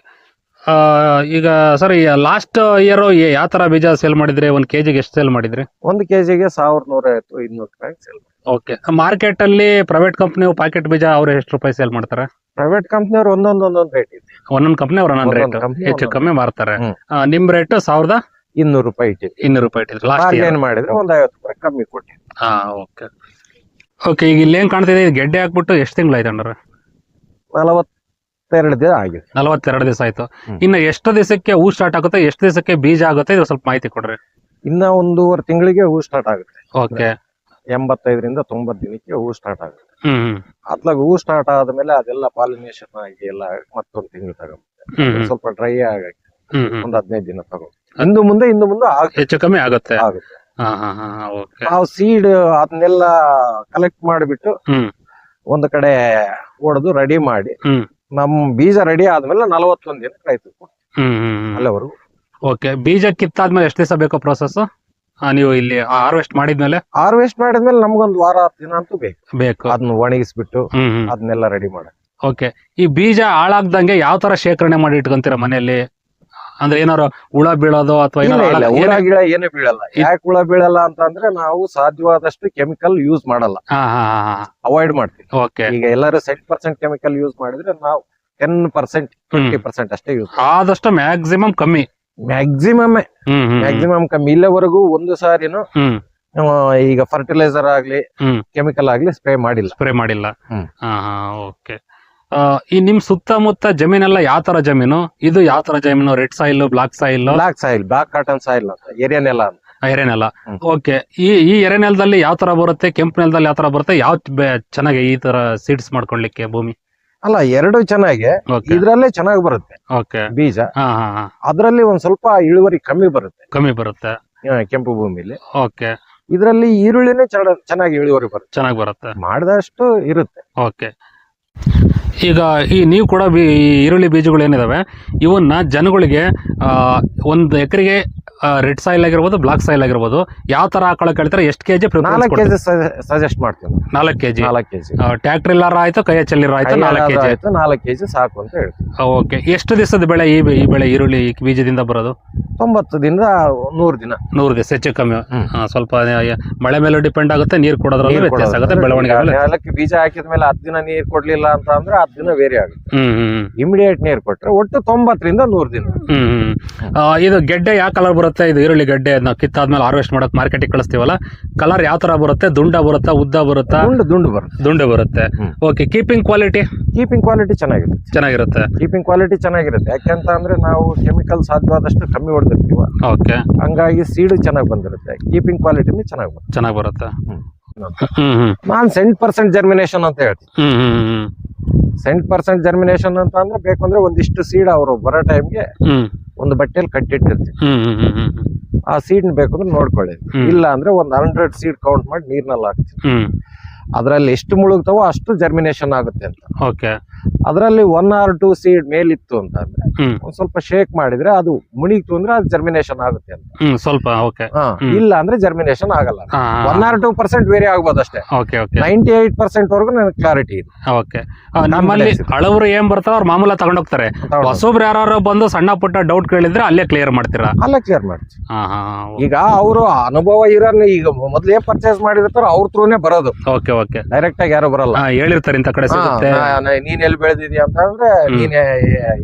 ಈಗ ಸರ್ ಲಾಸ್ಟ್ ಇಯರ್ ಯಾವ ತರ ಬೀಜ ಸೇಲ್ ಮಾಡಿದ್ರೆ? ಒಂದ್ ಕೆಜಿಗೆ ಎಷ್ಟು ಸೇಲ್ ಮಾಡಿದ್ರಿ? ಒಂದು ಕೆಜಿಗೆ ಸಾವಿರದ ನೂರ ಐವತ್ತು ಇನ್ನೂರು ರೂಪಾಯಿ ಸೇಲ್ ಓಕೆ ಮಾರ್ಕೆಟ್ ಅಲ್ಲಿ ಪ್ರೈವೇಟ್ ಕಂಪ್ನಿ ಪ್ಯಾಕೆಟ್ ಬೀಜ ಅವ್ರು ಎಷ್ಟು ರೂಪಾಯಿ ಸೇಲ್ ಮಾಡ್ತಾರೆ? ಪ್ರೈವೇಟ್ ಕಂಪ್ನಿಯವ್ರು ಒಂದೊಂದು ಒಂದೊಂದು ರೇಟ್ ಇದೆ. ಒಂದೊಂದ್ ಕಂಪ್ನಿ ಅವ್ರ ಒಂದೊಂದ್ ರೇಟ್ ಹೆಚ್ಚು ಕಮ್ಮಿ ಮಾರ್ತಾರೆ. ನಿಮ್ ರೇಟ್ ಸಾವಿರದ ಇನ್ನೂರು ರೂಪಾಯಿ ಇನ್ನೂರು ರೂಪಾಯಿ ಇಟ್ಟಿದ್ರು ಲಾಸ್ಟ್ ಏನ್ ಮಾಡಿದ್ರೆ ಒಂದ್ ಐವತ್ತು ರೂಪಾಯಿ ಕಮ್ಮಿ ಕೊಟ್ಟಿದ್ದೆ ಹಾ ಓಕೆ ಓಕೆ ಈಗ ಇಲ್ಲಿ ಏನ್ ಕಾಣ್ತಿದೆ? ಗೆಡ್ಡೆ ಹಾಕ್ಬಿಟ್ಟು ಎಷ್ಟು ತಿಂಗಳಾಯ್ತು ಅಣ್ಣ ನಲವತ್ತೆರಡು ದಿನ ಆಗಿದೆ. ನಲವತ್ತೆರಡು ದಿವಸ ಆಯ್ತು. ಇನ್ನು ಎಷ್ಟು ದಿವಸಕ್ಕೆ ಹೂ ಸ್ಟಾರ್ಟ್ ಆಗುತ್ತೆ ಎಷ್ಟು ದಿವಸಕ್ಕೆ ಬೀಜ ಆಗುತ್ತೆ ಇದು ಸ್ವಲ್ಪ ಮಾಹಿತಿ ಕೊಡ್ರಿ. ಇನ್ನ ಒಂದೂವರೆ ತಿಂಗಳಿಗೆ ಹೂ ಸ್ಟಾರ್ಟ್ ಆಗುತ್ತೆ. ಓಕೆ. ಎಂಬತ್ತೈದರಿಂದ ತೊಂಬತ್ತು ದಿನಕ್ಕೆ ಹೂ ಸ್ಟಾರ್ಟ್ ಆಗುತ್ತೆ. ಹ್ಮ್ ಹ್ಮ್. ಹೂ ಸ್ಟಾರ್ಟ್ ಆದ್ಮೇಲೆ ಅದೆಲ್ಲ ಪಾಲಿನೇಷನ್ ಆಗಿ ಎಲ್ಲ ಮತ್ತೊಂದು ತಿಂಗಳು ತಗೊಂಡು ಹ್ಮ್ ಹ್ಮ್. ಸ್ವಲ್ಪ ಡ್ರೈ ಆಗುತ್ತೆ ಒಂದ್ ಹದಿನೈದು ದಿನ ತಗೊಂಡು ಇಂದು ಮುಂದೆ ಇಂದು ಮುಂದೆ ಹೆಚ್ಚು ಕಮ್ಮಿ ಆಗುತ್ತೆ. ಆಗುತ್ತೆ. ನಾವು ಸೀಡ್ ಅದನ್ನೆಲ್ಲ ಕಲೆಕ್ಟ್ ಮಾಡಿಬಿಟ್ಟು ಒಂದು ಕಡೆ ಹೊಡೆದು ರೆಡಿ ಮಾಡಿ ನಮ್ ಬೀಜ ರೆಡಿ ಆದ್ಮೇಲೆ ನಲವತ್ತೊಂದ್ ದಿನ ಹ್ಮ್ ಅಲ್ಲಿವರೆಗೂ ಓಕೆ ಬೀಜ ಕಿತ್ತಾದ್ಮೇಲೆ ಎಷ್ಟು ದಿವಸ ಬೇಕು ಪ್ರೊಸೆಸ್ ನೀವು ಇಲ್ಲಿ ಹಾರ್ವೆಸ್ಟ್ ಮಾಡಿದ್ಮೇಲೆ? ಹಾರ್ವೆಸ್ಟ್ ಮಾಡಿದ್ಮೇಲೆ ನಮ್ಗೊಂದು ವಾರ ಹತ್ತು ದಿನ ಅಂತೂ ಬೇಕು. ಬೇಕು. ಅದನ್ನ ಒಣಗಿಸ್ಬಿಟ್ಟು ಅದನ್ನೆಲ್ಲ ರೆಡಿ ಮಾಡಿ. ಓಕೆ ಈ ಬೀಜ ಹಾಳಾಗ್ದಂಗೆ ಯಾವ ತರ ಶೇಖರಣೆ ಮಾಡಿ ಇಟ್ಕೊಂತೀರಾ ಮನೆಯಲ್ಲಿ? ಅಂದ್ರೆ ಏನಾರು ಹುಳ ಬೀಳೋದು ಅಥವಾ ಇಲ್ಲ ಏನಾರು ಇಲ್ಲ ಹಾಳಾಗ್- ಹುಳ ಏನೇ- ಗಿಳ ಏನು ಬೀಳಲ್ಲ. ಯಾಕೆ ಹುಳ ಬೀಳಲ್ಲ ಅಂತ ಅಂದ್ರೆ ನಾವು ಸಾಧ್ಯವಾದಷ್ಟು ಕೆಮಿಕಲ್ ಯೂಸ್ ಮಾಡಲ್ಲ. ಹಾ ಹಾ ಹಾ ಅವಾಯ್ಡ್ ಮಾಡ್ತೀವಿ. ಓಕೆ ಈಗ ಎಲ್ಲರೂ ಸೆಟ್ ಪರ್ಸೆಂಟ್ ಕೆಮಿಕಲ್ ಯೂಸ್ ಮಾಡಿದ್ರೆ ನಾವು ಟೆನ್ ಪರ್ಸೆಂಟ್ ಟ್ವೆಂಟಿ ಪರ್ಸೆಂಟ್ ಅಷ್ಟೇ ಯೂಸ್ ಆದಷ್ಟು ಮ್ಯಾಕ್ಸಿಮಮ್ ಕಮ್ಮಿ. ಮ್ಯಾಕ್ಸಿಮಮ್ ಹ್ಮ್ ಹ್ಮ್ ಮ್ಯಾಕ್ಸಿಮಮ್ ಕಮ್ಮಿ. ಇಲ್ಲಿವರೆಗೂ ಒಂದು ಸಾರಿನು ಹ್ಮ್. ಆ, ಈಗ ಫರ್ಟಿಲೈಸರ್ ಆಗ್ಲಿ ಹ್ಮ್. ಕೆಮಿಕಲ್ ಆಗ್ಲಿ ಸ್ಪ್ರೇ ಮಾಡಿಲ್ಲ. ಸ್ಪ್ರೇ ಮಾಡಿಲ್ಲ. ಹ್ಮ್. ಹಾ ಹಾ ಓಕೆ ಈ ನಿಮ್ ಸುತ್ತಮುತ್ತ ಜಮೀನೆಲ್ಲ ಯಾವ ತರ ಜಮೀನು? ಇದು ಯಾವ ತರ ಜಮೀನು? Red soil black soil black soil black cotton soil ಎರೆನೆಲ್ಲ ಏರಿಯಾನೆಲ್ಲ ಅಂತ ಎರೆನೆಲ ಹ್ಮ್. ಓಕೆ ಈ ಈ ಎರೆನೆಲದಲ್ಲಿ ಯಾವ ತರ ಬರುತ್ತೆ? ಕೆಂಪು ನೆಲದಲ್ಲಿ ಯಾವ ತರ ಬರುತ್ತೆ? ಯಾವ ಚೆನ್ನಾಗಿ ಈ ತರ ಸೀಡ್ಸ್ ಮಾಡ್ಕೊಳ್ಲಿಕ್ಕೆ ಭೂಮಿ? ಅಲ್ಲ ಎರಡು ಚೆನ್ನಾಗಿ ಇದ್ರಲ್ಲೇ ಚೆನ್ನಾಗಿ ಬರುತ್ತೆ. ಓಕೆ ಬೀಜ. ಹಾ ಹಾ ಹಾ. ಅದ್ರಲ್ಲಿ ಒಂದ್ ಸ್ವಲ್ಪ ಇಳುವರಿ ಕಮ್ಮಿ ಬರುತ್ತೆ. ಕಮ್ಮಿ ಬರುತ್ತೆ. ಕೆಂಪು ಭೂಮಿಲಿ. ಓಕೆ ಇದ್ರಲ್ಲಿ ಈರುಳ್ಳಿನೇ ಚೆನ್ನ- ಚೆನ್ನಾಗಿ ಇಳುವರಿ ಬರುತ್ತೆ. ಚೆನ್ನಾಗಿ ಬರುತ್ತೆ. ಮಾಡಿದಷ್ಟು ಇರುತ್ತೆ. ಓಕೆ ಈಗ ಈ ನೀವು ಕೂಡ ಬಿ ಈ ಈರುಳ್ಳಿ ಬೀಜಗಳು ಏನಿದ್ದಾವೆ ಇವನ್ನ ಜನಗಳಿಗೆ ಒಂದು ಎಕರೆಗೆ ರೆಡ್ ಸಾಯಿಲ್ ಆಗಿರ್ಬೋದು ಬ್ಲಾಕ್ ಸಾಯಿಲ್ ಆಗಿರ್ಬೋದು ಯಾವ ತರ ಹಾಕೊಳಕ್ ಹೇಳ್ತಾರೆ ಎಷ್ಟು ಕೆಜಿ ನಾಲ್ಕು ಕೆಜಿ ಸಜೆಸ್ಟ್ ಮಾಡ್ತೀನಿ. ನಾಲ್ಕು ಕೆಜಿ? ನಾಲ್ಕು ಕೆಜಿ. ಟ್ರ್ಯಾಕ್ಟರ್ ಇಲ್ಲಾರ ಆಯ್ತು ಕೈಯ ಚೆಲ್ಲಿರ ಆಯ್ತು ನಾಲ್ಕು ಕೆಜಿ? ಆಯ್ತು ನಾಲ್ಕು ಕೆಜಿ ಸಾಕು ಅಂತ ಹೇಳ್ತೀವಿ ಓಕೆ. ಎಷ್ಟು ದಿವಸದ ಬೆಳೆ ಈ ಈ ಬೆಳೆ ಈರುಳ್ಳಿ ಈ ಬೀಜದಿಂದ ಬರೋದು? ತೊಂಬತ್ತು ದಿನದ ನೂರು ದಿನ. ನೂರು ದಿವಸ ಹೆಚ್ಚು ಕಮ್ಮಿ. ಸ್ವಲ್ಪ ಮಳೆ ಮೇಲೆ ಡಿಪೆಂಡ್ ಆಗುತ್ತೆ ನೀರು ಕೊಡೋದ್ರಲ್ಲಿ ವ್ಯತ್ಯಾಸ ಆಗುತ್ತೆ ಬೆಳವಣಿಗೆ ಬೀಜ ಹಾಕಿದ ಮೇಲೆ ಹತ್ತು ದಿನ ನೀರು ಕೊಡಲಿಲ್ಲ ಅಂತ ಅಂದ್ರೆ ಹತ್ತು ದಿನ ವೇರಿ ಆಗುತ್ತೆ. ಇಮಿಡಿಯೇಟ್ ನೀರ್ ಕೊಟ್ರೆ ಒಟ್ಟು ತೊಂಬತ್ತರಿಂದ ನೂರು ದಿನ. ಹ್ಮ್ ಇದು ಗೆಡ್ಡೆ ಯಾವ ಕಲರ್ ಬರುತ್ತೆ? ಇದು ಈರುಳ್ಳಿ ಗೆಡ್ಡೆ ನಾವು ಕಿತ್ತಾದ್ಮೇಲೆ ಹಾರ್ವೆಸ್ಟ್ ಮಾಡಕ್ ಮಾರ್ಕೆಟಿಗೆ ಕಳಿಸ್ತೀವಲ್ಲ? ಕಲರ್ ಯಾವ ತರ ಬರುತ್ತೆ? ದುಂಡ ಬರುತ್ತಾ ಉದ್ದ ಬರುತ್ತಾ? ದುಂಡು ದುಂಡು ಬರುತ್ತೆ. ದುಂಡು ಬರುತ್ತೆ. Okay keeping quality keeping quality ಚೆನ್ನಾಗಿರುತ್ತೆ. ಚೆನ್ನಾಗಿರುತ್ತೆ. ಕೀಪಿಂಗ್ ಕ್ವಾಲಿಟಿ ಚೆನ್ನಾಗಿರುತ್ತೆ. ಯಾಕೆಂತ ಅಂದ್ರೆ ನಾವು ಕೆಮಿಕಲ್ ಸಾಧ್ಯವಾದಷ್ಟು ಕಮ್ಮಿ ಹೊಡೆದಿರ್ತೀವ. ಓಕೆ ಹಂಗಾಗಿ ಸೀಡು ಚೆನ್ನಾಗಿ ಬಂದಿರುತ್ತೆ. ಕೀಪಿಂಗ್ ಕ್ವಾಲಿಟಿನೂ ಚೆನ್ನಾಗಿ ಬರುತ್ತೆ. ಚೆನ್ನಾಗಿ ಬರುತ್ತೆ. ಹ್ಮ್. ಹ್ಮ್ ಹ್ಮ್. ನಾನ್ ಸೆಂಟ್ ಪರ್ಸೆಂಟ್ ಜರ್ಮಿನೇಷನ್ ಅಂತ ಹೇಳ್ತೀನಿ. ಹ್ಮ್ ಹ್ಮ್ ಹ್ಮ್. ಸೆಂಟ್ ಪರ್ಸೆಂಟ್ ಜರ್ಮಿನೇಷನ್ ಅಂತ ಅಂದ್ರೆ ಬೇಕಂದ್ರೆ ಒಂದಿಷ್ಟು ಸೀಡ್ ಅವರು ಬರೋ ಟೈಮ್ಗೆ ಒಂದು ಬಟ್ಟೆಯಲ್ಲಿ ಕಟ್ಟಿಟ್ಟಿರ್ತೀವಿ. ಆ ಸೀಡ್ ಬೇಕಂದ್ರೆ ನೋಡ್ಕೊಳ್ಳಿ. ಇಲ್ಲ ಅಂದ್ರೆ ಒಂದ್ ಹಂಡ್ರೆಡ್ ಸೀಡ್ ಕೌಂಟ್ ಮಾಡಿ ನೀರ್ನಲ್ಲಿ ಹಾಕ್ತೀವಿ. ಅದರಲ್ಲಿ ಅದ್ರಲ್ಲಿ ಎಷ್ಟು ಮುಳುಗ್ತಾವೋ ಅಷ್ಟು ಜರ್ಮಿನೇಷನ್ ಆಗುತ್ತೆ ಅಂತ. ಓಕೆ ಅದರಲ್ಲಿ ಒನ್ ಆರ್ ಟೂ ಸೀಡ್ ಮೇಲಿತ್ತು ಅಂತ ಅಂದ್ರೆ ಹ್ಮ್. ಒಂದ್ ಸ್ವಲ್ಪ ಶೇಕ್ ಮಾಡಿದ್ರೆ ಅದು ಮುಣಿತು ಅಂದ್ರೆ ಅದು ಜರ್ಮಿನೇಷನ್ ಆಗುತ್ತೆ ಅಂತ. ಹ್ಮ್ ಸ್ವಲ್ಪ ಓಕೆ ಹಾ, ಹ್ಮ್. ಇಲ್ಲ ಅಂದ್ರೆ ಜರ್ಮಿನೇಷನ್ ಆಗಲ್ಲ. One or two percent vary ಆಗ್ಬೋದು ಅಷ್ಟೇ. Okay okay ninety eight percent ವರೆಗೂ ನನಗೆ ಕ್ಲಾರಿಟಿ ಇದೆ. ಓಕೆ ನಮ್ಮಲ್ಲಿ ಅಳವರು. ಹಳವರು ಏನ್ ಬರ್ತಾವ ಅವ್ರು ಮಾಮೂಲ ತಗೊಂಡೋಗ್ತಾರೆ. ಹೊಸೊಬ್ರು ಯಾರು ಬಂದು ಸಣ್ಣ ಪುಟ್ಟ ಡೌಟ್ ಕೇಳಿದ್ರೆ ಅಲ್ಲೇ ಕ್ಲಿಯರ್ ಮಾಡ್ತೀರಾ? ಅಲ್ಲೇ ಕ್ಲಿಯರ್ ಮಾಡ್ತೀವಿ. ಹಾ ಹಾ ಈಗ ಅವರು ಅನುಭವ ಇರೋ ಈಗ ಮೊದ್ಲೇ ಪರ್ಚೇಸ್ ಮಾಡಿರ್ತಾರ ಅವ್ರ ಥ್ರೂನೇ ಬರೋದು. ಓಕೆ ಓಕೆ ಡೈರೆಕ್ಟ್ ಆಗಿ ಯಾರು ಬರಲ್ಲ. ಹೇಳಿರ್ತಾರೆ ಇಂತ ಕಡೆ ಸಿಗುತ್ತೆ. ನೀನ್ ಎಲ್ಲಿ ಬೆಳೆದಿದ್ಯಾ ಅಂತ ಅಂದ್ರೆ ನೀನ್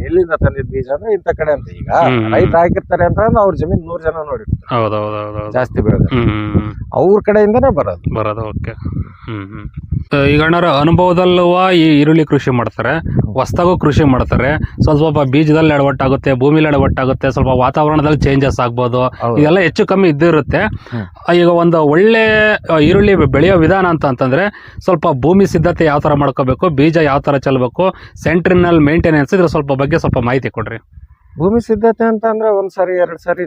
ಎಲ್ಲಿಂದ ತಂದಿದ್ ಬೀಜ ಅಂದ್ರೆ ಇಂತ ಕಡೆ ಅಂತ. ಈಗ. ರೈತ ಹಾಕಿರ್ತಾರೆ ಅಂತ ಅಂದ್ರೆ ಅವ್ರ ಜಮೀನ್ ನೂರ್ ಜನ ನೋಡಿರ್ತಾರೆ. ಜಾಸ್ತಿ ಬೆಳೆದ ಹ್ಮ್ ಹ್ಮ್, ಹ್ಮ್. ಅವ್ರ ಕಡೆಯಿಂದನೇ ಬರೋದು. ಬರೋದು ಓಕೆ. ಈಗ ಅಣ್ಣಾರ ಅನುಭವದಲ್ಲೂ ಈ ಈರುಳ್ಳಿ ಕೃಷಿ ಮಾಡ್ತಾರೆ. ಹೊಸ್ದಾಗೂ ಕೃಷಿ ಮಾಡ್ತಾರೆ. ಸ್ವಲ್ಪ ಸ್ವಲ್ಪ ಬೀಜದಲ್ಲಿ ಎಡವಟ್ಟಾಗುತ್ತೆ ಭೂಮಿಲಿ ಎಡವಟ್ಟಾಗುತ್ತೆ ಸ್ವಲ್ಪ ವಾತಾವರಣದಲ್ಲಿ ಚೇಂಜಸ್ ಆಗ್ಬೋದು. ಇದೆಲ್ಲ ಹೆಚ್ಚು ಕಮ್ಮಿ ಇದ್ದಿರುತ್ತೆ ಈಗ ಒಂದು ಒಳ್ಳೆ ಈರುಳ್ಳಿ ಬೆಳೆಯೋ ವಿಧಾನ ಅಂತ ಅಂತಂದ್ರೆ ಸ್ವಲ್ಪ ಭೂಮಿ ಸಿದ್ಧತೆ ಯಾವ ತರ ಮಾಡ್ಕೋಬೇಕು ಬೀಜ ಯಾವ ತರ ಚೆಲ್ಲಬೇಕು ಸೆಂಟ್ರಿನಲ್ ಮೇಂಟೆನೆನ್ಸ್ ಇದ್ರ ಸ್ವಲ್ಪ ಬಗ್ಗೆ ಸ್ವಲ್ಪ ಮಾಹಿತಿ ಕೊಡ್ರಿ. ಭೂಮಿ ಸಿದ್ಧತೆ ಅಂತ ಅಂದ್ರೆ ಒಂದ್ ಸರಿ ಎರಡ್ ಸರಿ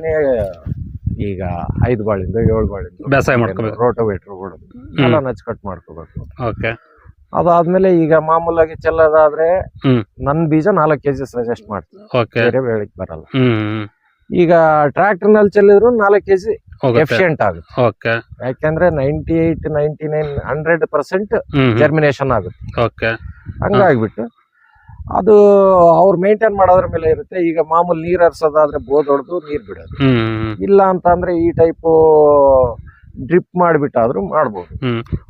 ಈಗ ಐದು ಬಾಳಿಂದ ಏಳು ಬಾಳಿಂದ ಬೇಸಾಯ ಮಾಡ್ಕೋಬೇಕು. ರೋಟೋವೇಟ್ರ್ ಹೊಡೆದು ನಚ್ ಕಟ್ ಮಾಡ್ಕೋಬೇಕು. ಓಕೆ. ಅದಾದ್ಮೇಲೆ ಈಗ ಮಾಮೂಲಾಗಿ ಚೆಲ್ಲೋದಾದ್ರೆ. ನನ್ ಬೀಜ ನಾಲ್ಕು ಕೆಜಿ ಸಜೆಸ್ಟ್ ಮಾಡ್ತೀನಿ. ಬೇರೆ ಬೆಳೆಗ್ ಬರಲ್ಲ. ಈಗ ಟ್ರಾಕ್ಟರ್ನಲ್ಲಿ ಚೆಲ್ಲಿದ್ರು ನಾಲ್ಕು ಕೆಜಿ ಜಿ ಎಫಿಷಿಯಂಟ್ ಆಗುತ್ತೆ. ಓಕೆ. ಯಾಕೆಂದ್ರೆ ninety eight ninety nine hundred percent germination ಆಗುತ್ತೆ. ಓಕೆ. ಹಂಗಾಗ್ಬಿಟ್ಟು ಅದು ಅವ್ರು ಮೇಂಟೈನ್ ಮಾಡೋದ್ರ ಮೇಲೆ ಇರುತ್ತೆ. ಈಗ ಮಾಮೂಲಿ ನೀರ್ ಹರ್ಸೋದಾದ್ರೆ ಬೋದ್ ಹೊಡೆದು ನೀರ್ ಬಿಡೋದು. ಇಲ್ಲ ಅಂತ ಅಂದ್ರೆ ಈ ಟೈಪ್ ಡ್ರಿಪ್ ಮಾಡಿಬಿಟ್ಟಾದ್ರೂ ಮಾಡ್ಬೋದು.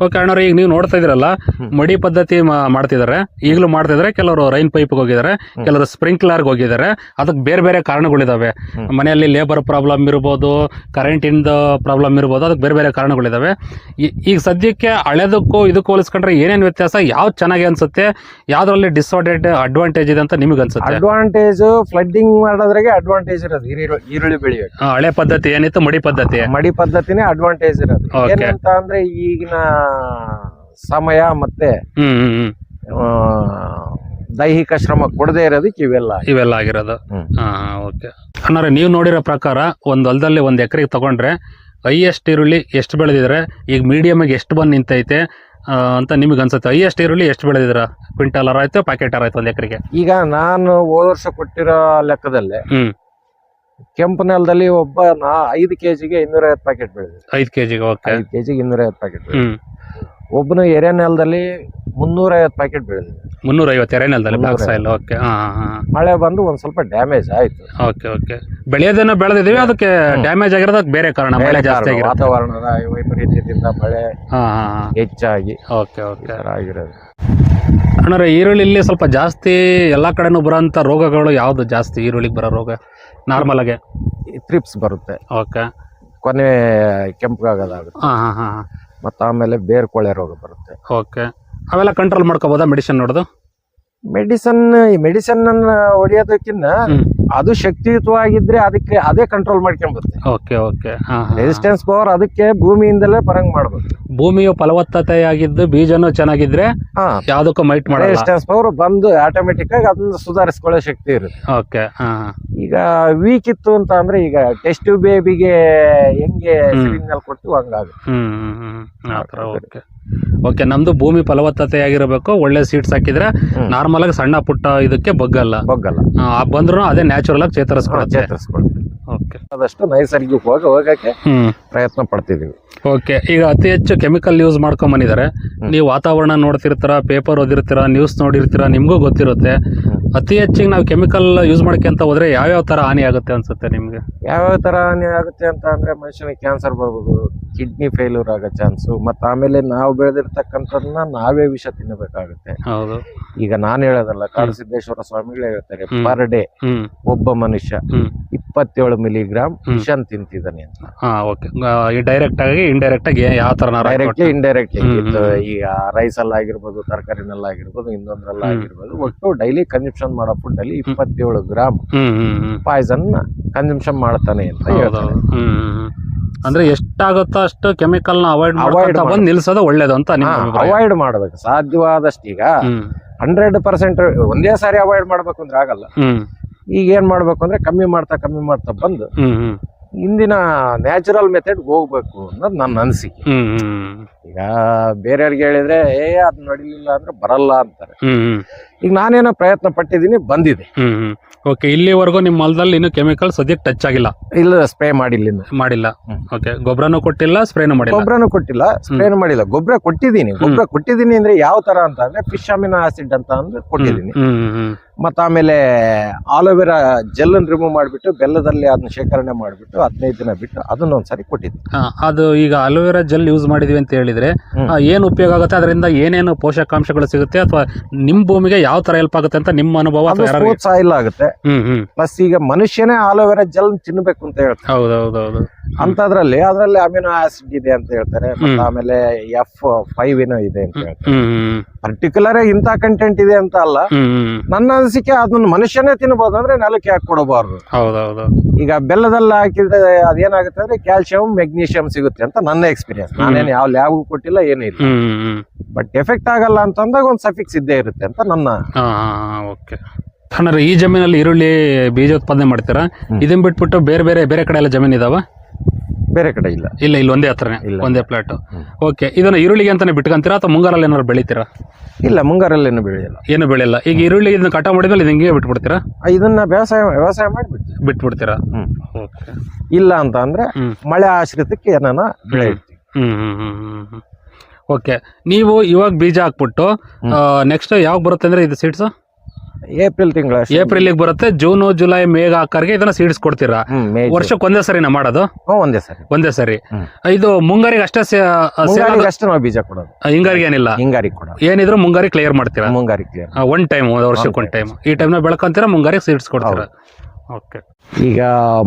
ಓಕೆ ಅಣ್ಣವ್ರೆ ಈಗ ನೀವು ನೋಡ್ತಾ ಇದ್ರಲ್ಲ ಮಡಿ ಪದ್ಧತಿ ಮಾ- ಮಾಡ್ತಿದ್ದಾರೆ. ಈಗಲೂ ಮಾಡ್ತಿದ್ದಾರೆ ಕೆಲವರು ರೈನ್ ಪೈಪ್ ಹೋಗಿದ್ದಾರೆ. ಕೆಲವರು ಸ್ಪ್ರಿಂಕ್ಲರ್ಗೆ ಹೋಗಿದ್ದಾರೆ. ಅದಕ್ಕೆ ಬೇರೆ ಬೇರೆ ಕಾರಣಗಳಿದಾವೆ. ಹ್ಮ್. ಮನೆಯಲ್ಲಿ ಲೇಬರ್ ಪ್ರಾಬ್ಲಮ್ ಇರ್ಬೋದು ಕರೆಂಟಿಂದ ಪ್ರಾಬ್ಲಮ್ ಇರ್ಬೋದು ಅದಕ್ಕೆ ಬೇರೆ ಬೇರೆ ಕಾರಣಗಳಿದಾವೆ. ಈ- ಈಗ ಸದ್ಯಕ್ಕೆ ಹಳೆದಕ್ಕೂ ಇದಕ್ಕೂ ಹೋಲಿಸ್ಕೊಂಡ್ರೆ ಏನೇನು ವ್ಯತ್ಯಾಸ ಯಾವ್ದು ಚೆನ್ನಾಗಿ ಅನ್ಸುತ್ತೆ ಯಾವ್ದ್ರಲ್ಲಿ ಡಿಸ್ಅಡ್ವಾಂಟೇಜ್ ಅಡ್ವಾಂಟೇಜ್ ಇದೆ ಅಂತ ನಿಮಗೆ ಅನ್ಸುತ್ತೆ? ಅಡ್ವಾಂಟೇಜ್ ಫ್ಲಡ್ಡಿಂಗ್ ಮಾಡೋದ್ರಾಗೆ ಅಡ್ವಾಂಟೇಜ್ ಇರೋದು ಈರುಳ್ಳಿ ಈರುಳ್ಳಿ ಆ, ಹಳೆ ಪದ್ಧತಿ ಏನಿತ್ತು ಮಡಿ ಪದ್ಧತಿ. ಮಡಿ ಪದ್ಧತಿನೇ ಅಡ್ವಾಂಟೇಜ್ ಇರೋದು. Okay. ಏನಂತ ಅಂದ್ರೆ ಈಗಿನ ಸಮಯ ಮತ್ತೆ ಹ್ಮ್ ಹ್ಮ್ ಹ್ಮ್. ಆ, ದೈಹಿಕ ಶ್ರಮ ಕೊಡದೇ ಇರೋದಕ್ಕೆ ಇವೆಲ್ಲ. ಇವೆಲ್ಲ ಆಗಿರೋದು. ಹ್ಮ್. ಹಾ ಓಕೆ ಅಣ್ಣಾರೆ ನೀವು ನೋಡಿರೋ ಪ್ರಕಾರ ಒಂದು ಹೊಲದಲ್ಲಿ ಒಂದು ಎಕರೆಗೆ ತಗೊಂಡ್ರೆ ಹೈಯೆಸ್ಟ್ ಈರುಳ್ಳಿ ಎಷ್ಟು ಬೆಳೆದಿದ್ರೆ? ಈಗ ಮೀಡಿಯಮಿಗೆ ಎಷ್ಟು ಬಂದು ನಿಂತೈತೆ? ಆ, ಅಂತ ನಿಮಗೆ ಅನ್ಸುತ್ತೆ. ಹೈಯೆಸ್ಟ್ ಈರುಳ್ಳಿ ಎಷ್ಟು ಬೆಳೆದಿದ್ರ ಕ್ವಿಂಟಲ್ ಆಯ್ತು ಪ್ಯಾಕೆಟ್ ಆಯ್ತು ಒಂದು ಎಕರೆಗೆ? ಈಗ ನಾನು ಹೋದ ವರ್ಷ ಕೊಟ್ಟಿರೋ ಲೆಕ್ಕದಲ್ಲಿ ಹ್ಮ್. ಕೆಂಪು ನೆಲದಲ್ಲಿ ಒಬ್ಬ ನಾ ಐದು ಕೆಜಿಗೆ ಇನ್ನೂರ ಐವತ್ತು ಪ್ಯಾಕೆಟ್ ಬೆಳೆದಿದೆ. ಐದು ಕೆ ಜಿಗೆ ಓಕೆ ಐದು ಕೆಜಿಗೆ ಇನ್ನೂರ ಐವತ್ತು ಪ್ಯಾಕೆಟ್ ಹ್ಮ್. ಒಬ್ಬನು ಎರೆ ನೆಲದಲ್ಲಿ ಮುನ್ನೂರ ಐವತ್ತು ಪ್ಯಾಕೆಟ್ ಬೆಳೆದಿದೆ ಎರೆನೆಲ್ದಲ್ಲಿ ಬ್ಲಾಕ್ ಮುನ್ನೂರೈವತ್ತು. ಸಾಯಿಲ್ ಓಕೆ ಹಾಂ ಹಾಂ ಮಳೆ ಬಂದು ಒಂದ್ ಸ್ವಲ್ಪ ಡ್ಯಾಮೇಜ್ ಆಯ್ತು. ಓಕೆ ಓಕೆ ಬೆಳೆಯೋದನ್ನ ಬೆಳೆದಿದ್ದೀವಿ ಅದಕ್ಕೆ ಡ್ಯಾಮೇಜ್ ಆಗಿರೋದು ಅದಕ್ಕೆ ಬೇರೆ ಕಾರಣ ಮಳೆ ಜಾಸ್ತಿ ಆಗಿರೋದು. ವಾತಾವರಣದ ವೈಪರೀತ್ಯದಿಂದ ಮಳೆ ಹಾಂ ಹಾಂ ಹಾಂ. ಹೆಚ್ಚಾಗಿ ಓಕೆ ಈ ಓಕೆ ಅಣ್ಣರ ಅಣ್ಣಾರೆ ಈರುಳ್ಳಿಲಿ ಸ್ವಲ್ಪ ಜಾಸ್ತಿ ಎಲ್ಲ ಕಡೆನೂ ಬರೋಂಥ ರೋಗಗಳು ಯಾವುದು ಜಾಸ್ತಿ ಈರುಳ್ಳಿಗೆ ಬರೋ ರೋಗ? ನಾರ್ಮಲ್ ಆಗಿ? ತ್ರಿಪ್ಸ್ ಬರುತ್ತೆ. ಓಕೆ ಕೊನೆ ಕೆಂಪಗಾಗೋದಾಗುತ್ತೆ ಹಾಂ ಹಾಂ ಹಾಂ ಮತ್ತು ಆಮೇಲೆ ಬೇರ್ ಕೊಳೆ ರೋಗ ಬರುತ್ತೆ. ಓಕೆ ಅವೆಲ್ಲ ಕಂಟ್ರೋಲ್ ಮಾಡ್ಕೋಬೋದಾ ಮೆಡಿಸಿನ್ ನೋಡೋದು? ಮೆಡಿಸನ್ ಈ ಮೆಡಿಸನ್ ಅನ್ನು ಹೊಡಿಯೋದಕ್ಕಿಂತ. ಅದು ಶಕ್ತಿಯುತವಾಗಿದ್ರೆ ಅದಕ್ಕೆ ಅದೇ ಕಂಟ್ರೋಲ್ ಮಾಡ್ಕೊಂಡ್ಬರುತ್ತೆ ಓಕೆ ಓಕೆ ರೆಸಿಸ್ಟೆನ್ಸ್ ಪವರ್ ಅದಕ್ಕೆ ಭೂಮಿಯಿಂದಲೇ ಬರಂಗ್ ಮಾಡ್ಬೇಕು. ಭೂಮಿಯು ಫಲವತ್ತತೆಯಾಗಿದ್ದು ಬೀಜನು ಚೆನ್ನಾಗಿದ್ರೆ ಯಾವ್ದಕ್ಕೂ ಮೈಟ್ ಮಾಡಲ್ಲ. ರೆಸಿಸ್ಟೆನ್ಸ್ ಪವರ್ ಬಂದು ಆಟೋಮೆಟಿಕ್ ಆಗಿ ಅದನ್ನ ಸುಧಾರಿಸ್ಕೊಳ್ಳೋ ಶಕ್ತಿ ಇರುತ್ತೆ. ಓಕೆ ಈಗ ವೀಕ್ ಇತ್ತು ಅಂತ ಅಂದ್ರೆ ಈಗ ಟೆಸ್ಟ್ ಬೇಬಿಗೆ ಹೆಂಗೆ ಸಿಗ್ನಲ್ ಕೊಟ್ಟು ಹಂಗಾಗುತ್ತೆ. ಓಕೆ ನಮ್ದು ಭೂಮಿ ಫಲವತ್ತತೆ ಆಗಿರಬೇಕು ಒಳ್ಳೆ ಸೀಟ್ಸ್ ಹಾಕಿದ್ರೆ. ನಾರ್ಮಲ್ ಆಗಿ ಸಣ್ಣ ಪುಟ್ಟ ಇದಕ್ಕೆ ಬಗ್ಗಲ್ಲ. ಬಗ್ಗಲ್ಲ. ಬಂದ್ರು ಅದೇ ನ್ಯಾಚುರಲ್ ಆಗಿ ಚೇತರಿಸ್ಕೊಳುತ್ತೆ ಚೇತರಿಸ್ಕೊಳ್ಳಿ ಓಕೆ ಆದಷ್ಟು ನೈಸರ್ಗಿಕವಾಗಿ ಹೋಗಕ್ಕೆ ಪ್ರಯತ್ನ ಪಡ್ತಿದೀವಿ. ಓಕೆ ಈಗ ಅತಿ ಹೆಚ್ಚು ಕೆಮಿಕಲ್ ಯೂಸ್ ಮಾಡ್ಕೊಂಡ್ ಬಂದಿದ್ದಾರೆ. ನೀವು ವಾತಾವರಣ ನೋಡ್ತಿರ್ತೀರ ಪೇಪರ್ ಓದಿರ್ತೀರ ನ್ಯೂಸ್ ನೋಡಿರ್ತೀರ ನಿಮಗೂ ಗೊತ್ತಿರುತ್ತೆ. ಅತಿ ಹೆಚ್ಚಿಗೆ ನಾವು ಕೆಮಿಕಲ್ ಯೂಸ್ ಮಾಡ್ಕೊಂತ ಹೋದ್ರೆ ಯಾವ್ಯಾವ ತರ ಹಾನಿ ಆಗುತ್ತೆ ಅನ್ಸುತ್ತೆ ನಿಮ್ಗೆ? ಯಾವ್ಯಾವ ತರ ಹಾನಿ ಆಗುತ್ತೆ ಅಂತ ಅಂದ್ರೆ ಮನುಷ್ಯನಿಗೆ ಕ್ಯಾನ್ಸರ್ ಬರ್ಬೋದು ಕಿಡ್ನಿ ಫೇಲ್ಯೂರ್ ಆಗೋ ಚಾನ್ಸು ಮತ್ತೆ ಆಮೇಲೆ ನಾವು ಬೆಳೆದಿರ್ತಕ್ಕಂಥದನ್ನ ನಾವೇ ವಿಷ ತಿನ್ನಬೇಕಾಗುತ್ತೆ. ಹೌದು. ಈಗ ನಾನು ಹೇಳೋದಲ್ಲ ಕಾಡು ಸಿದ್ದೇಶ್ವರ ಸ್ವಾಮಿಗಳು ಹೇಳ್ತಾರೆ. ಪರ್ ಡೇ ಒಬ್ಬ ಮನುಷ್ಯ ಇಪ್ಪತ್ತೇಳು ಇಪ್ಪತ್ತೇಳು ಮಿಲಿಗ್ರಾಮ್ ಮಿಷನ್ ವಿಷನ್ ತಿಂತಿದ್ದಾನೆ ಅಂತ. ಹಾ ಓಕೆ. ಡೈರೆಕ್ಟ್ ಆಗಿ ಇಂಡೈರೆಕ್ಟ್ ಆಗಿ ಯಾವ ತರ ಡೈರೆಕ್ಟ್ಲಿ ಇಂಡೈರೆಕ್ಟ್ಲಿ ಈ ರೈಸ್ ಈಗ ರೈಸ್ ಅಲ್ಲಿ ಆಗಿರ್ಬೋದು ತರಕಾರಿನಲ್ಲಾಗಿರ್ಬೋದು ಇನ್ನೊಂದ್ರಲ್ಲ ಹ್ಮ್. ಆಗಿರ್ಬೋದು ಒಟ್ಟು ಡೈಲಿ ಕನ್ಸಂಪ್ಷನ್ ಮಾಡೋ ಫುಡ್ ಅಲ್ಲಿ ಇಪ್ಪತ್ತೇಳು ಗ್ರಾಮ್ ಪಾಯ್ಸನ್ ಕನ್ಸಂಪ್ಷನ್ ಮಾಡ್ತಾನೆ ಅಂತ ಹೇಳ್ತಾರೆ. ಅಂದ್ರೆ ಎಷ್ಟಾಗುತ್ತೋ ಅಷ್ಟು ಕೆಮಿಕಲ್ನ ಅವಾಯ್ಡ್ ಮಾಡ್ಕೊಂತ ಬಂದು. ನಿಲ್ಸೋದು ಒಳ್ಳೇದು ಅಂತ ಅವಾಯ್ಡ್ ಮಾಡ್ಬೇಕು. ಸಾಧ್ಯವಾದಷ್ಟು ಈಗ ಹಂಡ್ರೆಡ್ ಪರ್ಸೆಂಟ್ ಒಂದೇ ಸಾರಿ ಅವಾಯ್ಡ್ ಮಾಡ್ಬೇಕು ಅಂದ್ರೆ ಆಗಲ್ಲ. ಈಗ ಏನ್ ಮಾಡ್ಬೇಕು ಅಂದ್ರೆ ಕಮ್ಮಿ ಮಾಡ್ತಾ ಕಮ್ಮಿ ಮಾಡ್ತಾ ಬಂದು ಇಂದಿನ ನ್ಯಾಚುರಲ್ ಮೆಥಡ್ ಹೋಗ್ಬೇಕು ಅನ್ನೋದು ನನ್ನ ಅನಿಸಿಕೆ. ಈಗ ಬೇರೆಯವ್ರಿಗೆ ಹೇಳಿದ್ರೆ ಏ ಅದ್ ನಡಿಲಿಲ್ಲ ಅಂದ್ರೆ ಬರಲ್ಲ ಅಂತಾರೆ. ಈಗ ನಾನೇನೋ ಪ್ರಯತ್ನ ಪಟ್ಟಿದೀನಿ ಬಂದಿದೆ. ಓಕೆ ಇಲ್ಲಿವರೆಗೂ ನಿಮ್ಮ ಹೊಲದಲ್ಲಿ ಇನ್ನು ಕೆಮಿಕಲ್ ಸದ್ಯಕ್ಕೆ ಟಚ್ ಆಗಿಲ್ಲ? ಇಲ್ಲ ಸ್ಪ್ರೇ ಮಾಡಿಲ್ಲ ಮಾಡಿಲ್ಲ. ಓಕೆ ಗೊಬ್ಬರನು ಕೊಟ್ಟಿಲ್ಲ ಸ್ಪ್ರೇನು ಮಾಡಿಲ್ಲ? ಗೊಬ್ಬರನು ಕೊಟ್ಟಿಲ್ಲ ಸ್ಪ್ರೇನು ಮಾಡಿಲ್ಲ. ಗೊಬ್ಬರ ಕೊಟ್ಟಿದ್ದೀನಿ. ಗೊಬ್ಬರ ಕೊಟ್ಟಿದ್ದೀನಿ ಅಂದ್ರೆ ಯಾವ ತರ ಅಂತ ಅಂದ್ರೆ ಫಿಶ್ ಅಮಿನೋ ಆಸಿಡ್ ಅಂತ ಅಂದ್ರೆ ಕೊಟ್ಟಿದ್ದೀನಿ. ಮತ್ತೆ ಆಮೇಲೆ ಆಲೋವೆರಾ ಜೆಲ್ ಅನ್ನು ರಿಮೂವ್ ಮಾಡಿಬಿಟ್ಟು ಬೆಲ್ಲದಲ್ಲಿ ಅದನ್ನ ಶೇಖರಣೆ ಮಾಡಿಬಿಟ್ಟು ಹದಿನೈದು ದಿನ ಬಿಟ್ಟು ಅದನ್ನ ಒಂದ್ಸರಿ ಕೊಟ್ಟಿದ್ದೆ. ಹಾ, ಅದು ಈಗ ಅಲೋವೆರಾ ಜೆಲ್ ಯೂಸ್ ಮಾಡಿದ್ವಿ ಅಂತ ಹೇಳಿದ್ರೆ. ಆ, ಏನು ಉಪಯೋಗ ಆಗುತ್ತೆ? ಅದರಿಂದ ಏನೇನು ಪೋಷಕಾಂಶಗಳು ಸಿಗುತ್ತೆ ಅಥವಾ ನಿಮ್ಮ ಭೂಮಿಗೆ ಯಾವ ತರ ಹೆಲ್ಪ್ ಆಗುತ್ತೆ ಅಂತ ನಿಮ್ಮ ಅನುಭವ ಅದು ಅಥವಾ ಯಾರು ಸ್ಮೂತ್ ಸಾಯಿಲ್ ಆಗುತ್ತೆ ಹ್ಮ್ ಹ್ಮ್. ಪ್ಲಸ್ ಈಗ ಮನುಷ್ಯನೇ ಆಲೋವೆರಾ ಜೆಲ್ ತಿನ್ಬೇಕು ಅಂತ ಹೇಳ್ತಾರೆ. ಹೌದು ಅಂತದ್ರಲ್ಲಿ ಅದರಲ್ಲಿ ಅಮಿನೋ ಆಸಿಡ್ ಇದೆ ಅಂತ ಹೇಳ್ತಾರೆ. ಮತ್ತೆ ಆಮೇಲೆ ಎಫ್ ಫೈವ್ ಏನೋ ಇದೆ ಅಂತ ಹೇಳ್ತಾರೆ. ಹ್ಮ್ ಹ್ಮ್ ಪರ್ಟಿಕ್ಯುಲರ್ ಇಂಥ ಕಂಟೆಂಟ್ ಇದೆ ಅಂತ ಅಲ್ಲ. ಹ್ಮ್ ಹ್ಮ್. ನನ್ನ ಅನಿಸಿಕೆ ಅದನ್ನ ಮನುಷ್ಯನೇ ತಿನ್ಬೋದು ಅಂದ್ರೆ ನೆಲಕ್ಕೆ ಹಾಕಿ ಕೊಡಬಾರ್ದು? ಹೌದೌದು. ಈಗ ಬೆಲ್ಲದಲ್ಲಿ ಹಾಕಿದ್ರೆ ಅದೇನಾಗುತ್ತೆ ಅಂದ್ರೆ ಕ್ಯಾಲ್ಸಿಯಂ ಮೆಗ್ನೀಷಿಯಂ ಸಿಗುತ್ತೆ ಅಂತ ನನ್ನ ಎಕ್ಸ್ಪೀರಿಯನ್ಸ್. ನಾನೇನು ಯಾವ ಲ್ಯಾಬ್ ಕೊಟ್ಟಿಲ್ಲ ಏನೂ ಇಲ್ಲ. ಹ್ಮ್ ಹ್ಮ್ ಹ್ಮ್. ಬಟ್ ಎಫೆಕ್ಟ್ ಆಗಲ್ಲ ಅಂತ ಅಂದಾಗ ಒಂದು ಸಫಿಕ್ಸ್ ಇದ್ದೇ ಇರುತ್ತೆ ಅಂತ ನನ್ನ ಓಕೆ. ಈ ಜಮೀನಲ್ಲಿ ಈರುಳ್ಳಿ ಬೀಜ ಉತ್ಪಾದನೆ ಮಾಡ್ತೀರಾ ಇದನ್ ಇದನ್ನ ಬಿಟ್ಬಿಟ್ಟು ಬೇರೆ ಬೇರೆ ಬೇರೆ ಕಡೆ ಎಲ್ಲ ಜಮೀನ್ ಇದಾವ? ಬೇರೆ ಕಡೆ ಇಲ್ಲ. ಇಲ್ಲ ಇಲ್ಲಿ ಒಂದೇ ಹತ್ರನೇ ಇಲ್ಲ. ಒಂದೇ ಪ್ಲಾಟ್ ಓಕೆ ಇದನ್ನ ಈರುಳ್ಳಿಗೆ ಅಂತಾನೆ ಬಿಟ್ಕೊಂತೀರಾ ಅಥವಾ ಮುಂಗಾರಲ್ಲಿ ಏನಾದ್ರು ಬೆಳಿತೀರಾ? ಇಲ್ಲ ಮುಂಗಾರಲ್ಲೇನು ಬೆಳೆಯಲ್ಲ. ಏನು ಬೆಳೆಯಲ್ಲ. ಈಗ ಈರುಳ್ಳಿ ಇದನ್ನ ಕಟ ಮಾಡಿದ್ಮೇಲೆ ಇದು ಹಿಂಗೆ ಬಿಟ್ಬಿಡ್ತೀರಾ? ಆ, ಇದನ್ನ ವ್ಯವಸಾಯ ವ್ಯವಸಾಯ ಮಾಡಿಬಿಡ್ತೀವಿ. ಬಿಟ್ಬಿಡ್ತೀರಾ? ಹ್ಮ್. ಓಕೆ ಇಲ್ಲ ಅಂತ ಅಂದ್ರೆ ಹ್ಮ್. ಮಳೆ ಆಶ್ರಿತಕ್ಕೆ ಏನಾನ ಬೆಳೆ ಇಡ್ತೀವಿ ಹ್ಮ್ ಹ್ಮ್ ಹ್ಮ್ ಹ್ಮ್ ಹ್ಮ್ ಓಕೆ ನೀವು ಇವಾಗ ಬೀಜ ಹಾಕ್ಬಿಟ್ಟು. ನೆಕ್ಸ್ಟ್ ಯಾವಾಗ ಬರುತ್ತೆ ಅಂದ್ರೆ ಇದು ಸೀಡ್ಸ್ ಏಪ್ರಿಲ್ ತಿಂಗಳ ಏಪ್ರಿಲ್ ಬರುತ್ತೆ ಜೂನ್ ಜುಲೈ ಮೇಘ ಹಾಕರ್ಗೆ ಇದನ್ನ ಸೀಡ್ಸ್ ಕೊಡ್ತೀರಾ ಮೇ. ವರ್ಷಕ್ಕೆ ಒಂದೇ ಸರಿನಾ ಮಾಡೋದು? ಒಂದೇ ಸರಿ. ಒಂದೇ ಸರಿ. ಇದು ಮುಂಗಾರಿಗೆ ಅಷ್ಟೇ ಅಷ್ಟೇ ನಾವು ಬೀಜ ಕೊಡೋದು. ಹಿಂಗಾರಿಗೆ ಏನಿಲ್ಲ? ಹಿಂಗಾರಿಗೆ ಕೊಡೋದು. ಏನಿದ್ರು ಮುಂಗಾರಿ ಕ್ಲಿಯರ್ ಮಾಡ್ತೀರಾ? ಮುಂಗಾರಿ ಕ್ಲಿಯರ್ ಒನ್ ಟೈಮ್ ವರ್ಷಕ್ಕೆ ಒನ್ ಟೈಮ್ ಈ ಟೈಮ್ನ ಬೆಳ್ಕೊಂತೀರಾ ಮುಂಗಾರಿಗೆ ಸೀಡ್ಸ್ ಕೊಡ್ತೀರಾ ಓಕೆ ಈಗ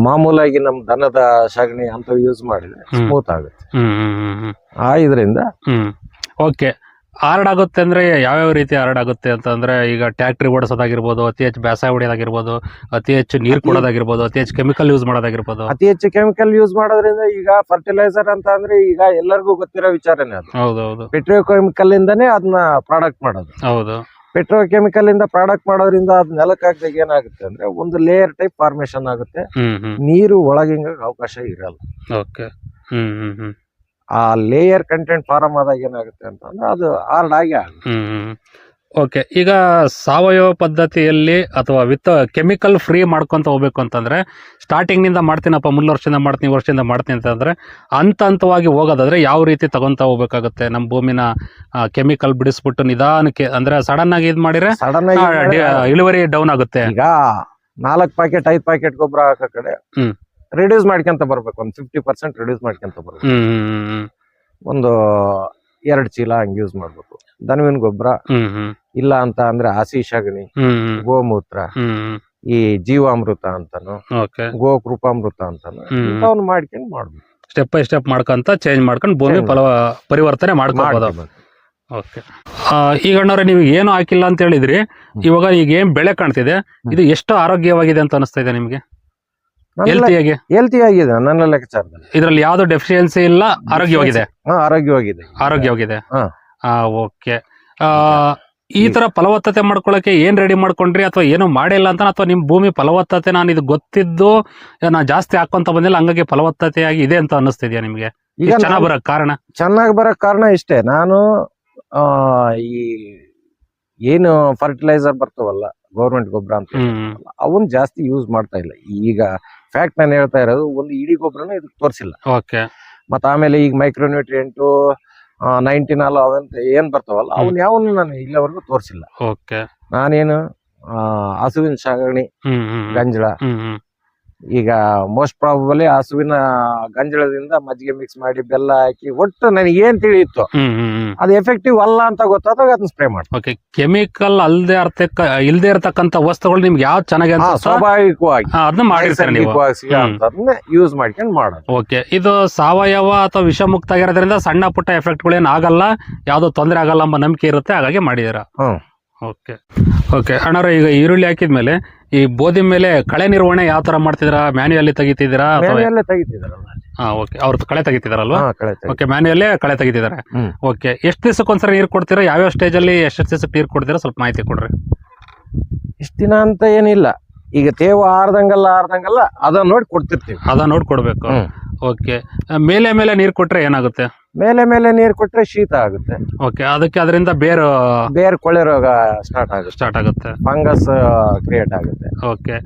ಮಾಮೂಲಾಗಿ ನಮ್ ದನದ ಸಗಣಿ ಅಂತ ಯೂಸ್ ಮಾಡಿದ್ರೆ. ಸ್ಮೂತ್ ಆಗುತ್ತೆ. ಆ ಇದರಿಂದ ಹ್ಮ್. ಓಕೆ ಹಾರ್ಡ್ ಆಗುತ್ತೆ ಅಂದ್ರೆ ಯಾವ್ಯಾವ ರೀತಿ ಹಾರ್ಡ್ ಆಗುತ್ತೆ ಅಂತಂದ್ರೆ ಈಗ ಟ್ಯಾಕ್ಟ್ರಿ ಓಡಿಸೋದಾಗಿರ್ಬೋದು ಅತಿ ಹೆಚ್ಚು ಬೇಸಾಯ ಹೊಡೆಯೋದಾಗಿರ್ಬೋದು ಅತಿ ಹೆಚ್ಚು ನೀರು ಕೊಡೋದಾಗಿರ್ಬೋದು ಅತಿ ಹೆಚ್ಚು ಕೆಮಿಕಲ್ ಯೂಸ್ ಮಾಡೋದಾಗಿರ್ಬೋದು. ಅತಿ ಹೆಚ್ಚು ಕೆಮಿಕಲ್ ಯೂಸ್ ಮಾಡೋದ್ರಿಂದ ಈಗ ಫರ್ಟಿಲೈಸರ್ ಅಂತ ಅಂದ್ರೆ ಈಗ ಎಲ್ಲರಿಗೂ ಗೊತ್ತಿರೋ ವಿಚಾರನೇ ಅದು. ಹೌದೌದು. ಪೆಟ್ರೋಕೆಮಿಕಲ್ ಇಂದಾನೇ ಅದನ್ನ ಪ್ರಾಡಕ್ಟ್ ಮಾಡೋದು. ಹೌದು. ಪೆಟ್ರೋಕೆಮಿಕಲ್ ಇಂದ ಪ್ರಾಡಕ್ಟ್ ಮಾಡೋದ್ರಿಂದ ಅದ್ ನೆಲಕ್ಕೆ ಹಾಕಿದಾಗ ಏನಾಗುತ್ತೆ ಅಂದ್ರೆ ಒಂದು ಲೇಯರ್ ಟೈಪ್ ಫಾರ್ಮೇಶನ್ ಆಗುತ್ತೆ. ನೀರು ಒಳಗಿಂಗ ಅವಕಾಶ ಇರಲ್ಲ. ಓಕೆ. ಹ್ಮ್ ಹ್ಮ್ ಹ್ಮ್. ಆ ಲೇಯರ್ ಕಂಟೆಂಟ್ ಫಾರ್ಮ್ ಆದಾಗ ಏನಾಗುತ್ತೆ ಅಂತಂದ್ರೆ ಅದು ಹಾರ್ಡ್ ಆಗಿ ಓಕೆ ಈಗ ಸಾವಯವ ಪದ್ಧತಿಯಲ್ಲಿ ಅಥವಾ ವಿತ್ ಕೆಮಿಕಲ್ ಫ್ರೀ ಮಾಡ್ಕೊಂತ ಹೋಗ್ಬೇಕು ಅಂತಂದ್ರೆ ಸ್ಟಾರ್ಟಿಂಗ್ನಿಂದ ಮಾಡ್ತೀನಪ್ಪ ಮುಂದ್ ವರ್ಷದಿಂದ ಮಾಡ್ತೀನಿ ಈ ವರ್ಷದಿಂದ ಮಾಡ್ತೀನಿ ಅಂತಂದ್ರೆ ಹಂತ ಹಂತವಾಗಿ ಹೋಗೋದಾದ್ರೆ ಯಾವ ರೀತಿ ತಗೊಂತ ಹೋಗ್ಬೇಕಾಗುತ್ತೆ? ನಮ್ಮ ಭೂಮಿನ ಕೆಮಿಕಲ್ ಬಿಡಿಸ್ಬಿಟ್ಟು ನಿಧಾನಕ್ಕೆ ಅಂದ್ರೆ ಸಡನ್ ಆಗಿ ಇದ್ ಮಾಡಿದ್ರೆ ಸಡನ್ ಆಗಿ ಇಳುವರಿ ಡೌನ್ ಆಗುತ್ತೆ. ಈಗ ನಾಲ್ಕ್ ಪ್ಯಾಕೆಟ್ ಐದು ಪ್ಯಾಕೆಟ್ ಗೊಬ್ಬರ ಹಾಕೋ ಕಡೆ. ರಿಡ್ಯೂಸ್ ಮಾಡ್ಕೊಂತ ಬರ್ಬೇಕು ಒಂದು ಫಿಫ್ಟಿ ಪರ್ಸೆಂಟ್ ರಿಡ್ಯೂಸ್ ಮಾಡ್ಕೊಂತ ಬರ್ಬೇಕು. ಒಂದು ಎರಡ್ ಚೀಲ ಹಂಗೆ ಯೂಸ್ ಮಾಡ್ಬೇಕು. ದನವಿನ ಗೊಬ್ಬರ ಇಲ್ಲ ಅಂತ ಅಂದ್ರೆ ಹಸಿ ಸಗಣಿ ಹ್ಮ್ ಗೋಮೂತ್ರ ಈ ಜೀವಾಮೃತ ಅಂತಾನು ಗೋಕೃಪಾಮೃತ ಅಂತಾನು ಅವ್ನ ಇಂಥವ್ನ ಮಾಡ್ಕೊಂಡು ಮಾಡ್ಬೇಕು. ಸ್ಟೆಪ್ ಬೈ ಸ್ಟೆಪ್ ಮಾಡ್ಕೊಂತ ಚೇಂಜ್ ಮಾಡ್ಕೊಂಡು ಭೂಮಿ ಫಲ ಪರಿವರ್ತನೆ ಮಾಡ್ಕೊಬೋದು. ಓಕೆ. ಈಗ ಅಣ್ಣವ್ರೆ ನೀವು ಏನು ಹಾಕಿಲ್ಲ ಅಂತ ಹೇಳಿದ್ರಿ. ಇವಾಗ ಈಗ ಏನ್ ಬೆಳೆ ಕಾಣ್ತಿದೆ. ಇದು ಎಷ್ಟು ಆರೋಗ್ಯವಾಗಿದೆ ಅಂತ ಅನಿಸ್ತಾ ಇದೆ ನಿಮ್ಗೆ? ಹೆಲ್ತಿಯಾಗಿ ಹೆಲ್ತಿ ಆಗಿದೆ ನನ್ನ ಲೆಕ್ಕಾಚಾರದಲ್ಲಿ. ಇದರಲ್ಲಿ ಯಾವ್ದು ಡೆಫಿಷಿಯನ್ಸಿ ಇಲ್ಲ ಆರೋಗ್ಯವಾಗಿದೆ? ಹಾ ಆರೋಗ್ಯವಾಗಿದೆ. ಆರೋಗ್ಯವಾಗಿದೆ. ಹಾ. ಓಕೆ ಈ ತರ ಫಲವತ್ತತೆ ಮಾಡ್ಕೊಳಕ್ಕೆ ಏನ್ ರೆಡಿ ಮಾಡ್ಕೊಂಡ್ರಿ? ಅಥವಾ ಏನು ಮಾಡಿಲ್ಲ ಅಂತ ಅಥವಾ ನಿಮ್ ಭೂಮಿ ಫಲವತ್ತತೆ ನಾನು ಇದು ಗೊತ್ತಿದ್ದು ನಾ ಜಾಸ್ತಿ ಹಾಕೊಂತ ಬಂದಿಲ್ಲ ಹಂಗಾಗಿ ಫಲವತ್ತತೆಯಾಗಿ ಇದೆ ಅಂತ ಅನ್ನಿಸ್ತಿದ್ಯಾ ನಿಮ್ಗೆ? ಚೆನ್ನಾಗಿ ನಾನು ಬರಕ್ ಕಾರಣ? ಚೆನ್ನಾಗಿ ಬರಕ್ ಕಾರಣ ಇಷ್ಟೇ. ನಾನು ಆ, ಈ ಏನು ಫರ್ಟಿಲೈಸರ್ ಬರ್ತಾವಲ್ಲ ಗೌರ್ಮೆಂಟ್ ಗೊಬ್ಬರ ಅಂತ ಅವನ್ ಜಾಸ್ತಿ ಯೂಸ್ ಮಾಡ್ತಾ ಇಲ್ಲ. ಈಗ ಫ್ಯಾಕ್ಟ್ ನಾನು ಹೇಳ್ತಾ ಇರೋದು ಒಂದು ಇಡೀ ಗೊಬ್ಬರನ ಇದಕ್ಕೆ ತೋರಿಸಿಲ್ಲ. ಓಕೆ. ಮತ್ತೆ ಆಮೇಲೆ ಈಗ ಮೈಕ್ರೋನ್ಯೂಟ್ರಿಯೆಂಟು ನೈಂಟಿ ನಾಲ್ ಅವಂತ ಏನ್ ಬರ್ತಾವಲ್ಲ ಅವನ್ ಯಾವನು ನಾನು ಇಲ್ಲಿವರೆಗೂ ತೋರಿಸಿಲ್ಲ. ಓಕೆ. ನಾನೇನು ಆ, ಹಸುವಿನ ಸಾಗಣಿ ಗಂಜಳ ಈಗ ಮೋಸ್ಟ್ ಪ್ರಾಬಬಲಿ ಹಸುವಿನ ಗಂಜಳದಿಂದ ಮಜ್ಜಿಗೆ ಮಿಕ್ಸ್ ಮಾಡಿ ಬೆಲ್ಲ ಹಾಕಿ ಒಟ್ಟು ನನಗೆ ಏನ್ ತಿಳಿಯಿತ್ತು ಅದು ಎಫೆಕ್ಟಿವ್ ಅಲ್ಲ ಅಂತ ಗೊತ್ತಾದಾಗ ಅದನ್ನ ಸ್ಪ್ರೇ ಮಾಡಿ ಓಕೆ ಕೆಮಿಕಲ್ ಅಲ್ಲದೆ ಅರ್ಥಕ್ಕ ಇಲ್ಲದೆ ಇರತಕ್ಕಂತ ವಸ್ತುಗಳು ನಿಮ್ಗೆ ಯಾವ್ದು ಚೆನ್ನಾಗಿ ಸ್ವಾಭಾವಿಕವಾಗಿ. ಅದನ್ನ ಮಾಡಿರ್ತೀರ ಯೂಸ್ ಮಾಡ್ಕೊಂಡು ಮಾಡೋದು. ಓಕೆ ಇದು ಸಾವಯವ ಅಥವಾ ವಿಷಮುಕ್ತ ಆಗಿರೋದ್ರಿಂದ ಸಣ್ಣ ಪುಟ್ಟ ಎಫೆಕ್ಟ್ಗಳೇನು ಆಗಲ್ಲ ಯಾವ್ದು ತೊಂದರೆ ಆಗಲ್ಲ ಎಂಬ ನಂಬಿಕೆ ಇರುತ್ತೆ ಹಾಗಾಗಿ ಮಾಡಿದಿರ ಹ್ಮ್. ಓಕೆ. ಓಕೆ ಅಣ್ಣಾರ ಈಗ ಈರುಳ್ಳಿ ಹಾಕಿದ್ಮೇಲೆ ಈ ಬೋದಿ ಮೇಲೆ ಕಳೆ ನಿರ್ವಹಣೆ ಯಾವ ತರ ಮಾಡ್ತಿದ್ದೀರಾ? ಮ್ಯಾನ್ಯುಯಲ್ಲಿ ತೆಗಿತಿದ್ದೀರಾ ಅಥವಾ ಮೇಲೆಲ್ಲ ತೆಗಿತಿದಾರಲ್ಲ ಹಾ ಓಕೆ. ಅವ್ರ ಕಳೆ ತೆಗಿತಿದಾರಲ್ವಾ ಕಳೆ ತೆಗಿ ಓಕೆ ಮ್ಯಾನ್ಯುಯಲ್ಲೇ ಕಳೆ ತೆಗಿತಿದ್ದಾರೆ. ಹ್ಮ್. ಓಕೆ ಎಷ್ಟು ದಿವಸಕ್ಕೊಂದ್ಸರಿ ನೀರು ಕೊಡ್ತೀರಾ? ಯಾವ್ಯಾವ ಸ್ಟೇಜಲ್ಲಿ ಎಷ್ಟು ದಿವಸಕ್ಕೆ ನೀರು ಕೊಡ್ತೀರಾ? ಸ್ವಲ್ಪ ಮಾಹಿತಿ ಕೊಡ್ರಿ. ಇಷ್ಟ ದಿನ ಅಂತ ಏನಿಲ್ಲ. ಈಗ ತೇವ ಆರ್ದಂಗಲ್ಲ ಆರ್ದಂಗಲ್ಲ ಅದನ್ನ ನೋಡಿ ಕೊಡ್ತಿರ್ತೀವಿ. ಅದ ನೋಡಿ ಕೊಡ್ಬೇಕು. ಹ್ಮ್. ಓಕೆ. ಮೇಲೆ ಮೇಲೆ ನೀರು ಕೊಟ್ರೆ ಏನಾಗುತ್ತೆ? ಮೇಲೆ ಮೇಲೆ ನೀರು ಕೊಟ್ರೆ ಶೀತ ಆಗುತ್ತೆ. ಓಕೆ ಅದಕ್ಕೆ ಅದರಿಂದ ಬೇರು ಬೇರು ಕೊಳೆ ರೋಗ ಸ್ಟಾರ್ಟ್ ಆಗುತ್ತೆ. ಸ್ಟಾರ್ಟ್ ಆಗುತ್ತೆ. ಫಂಗಸ್ ಕ್ರಿಯೇಟ್ ಆಗುತ್ತೆ. ಓಕೆ.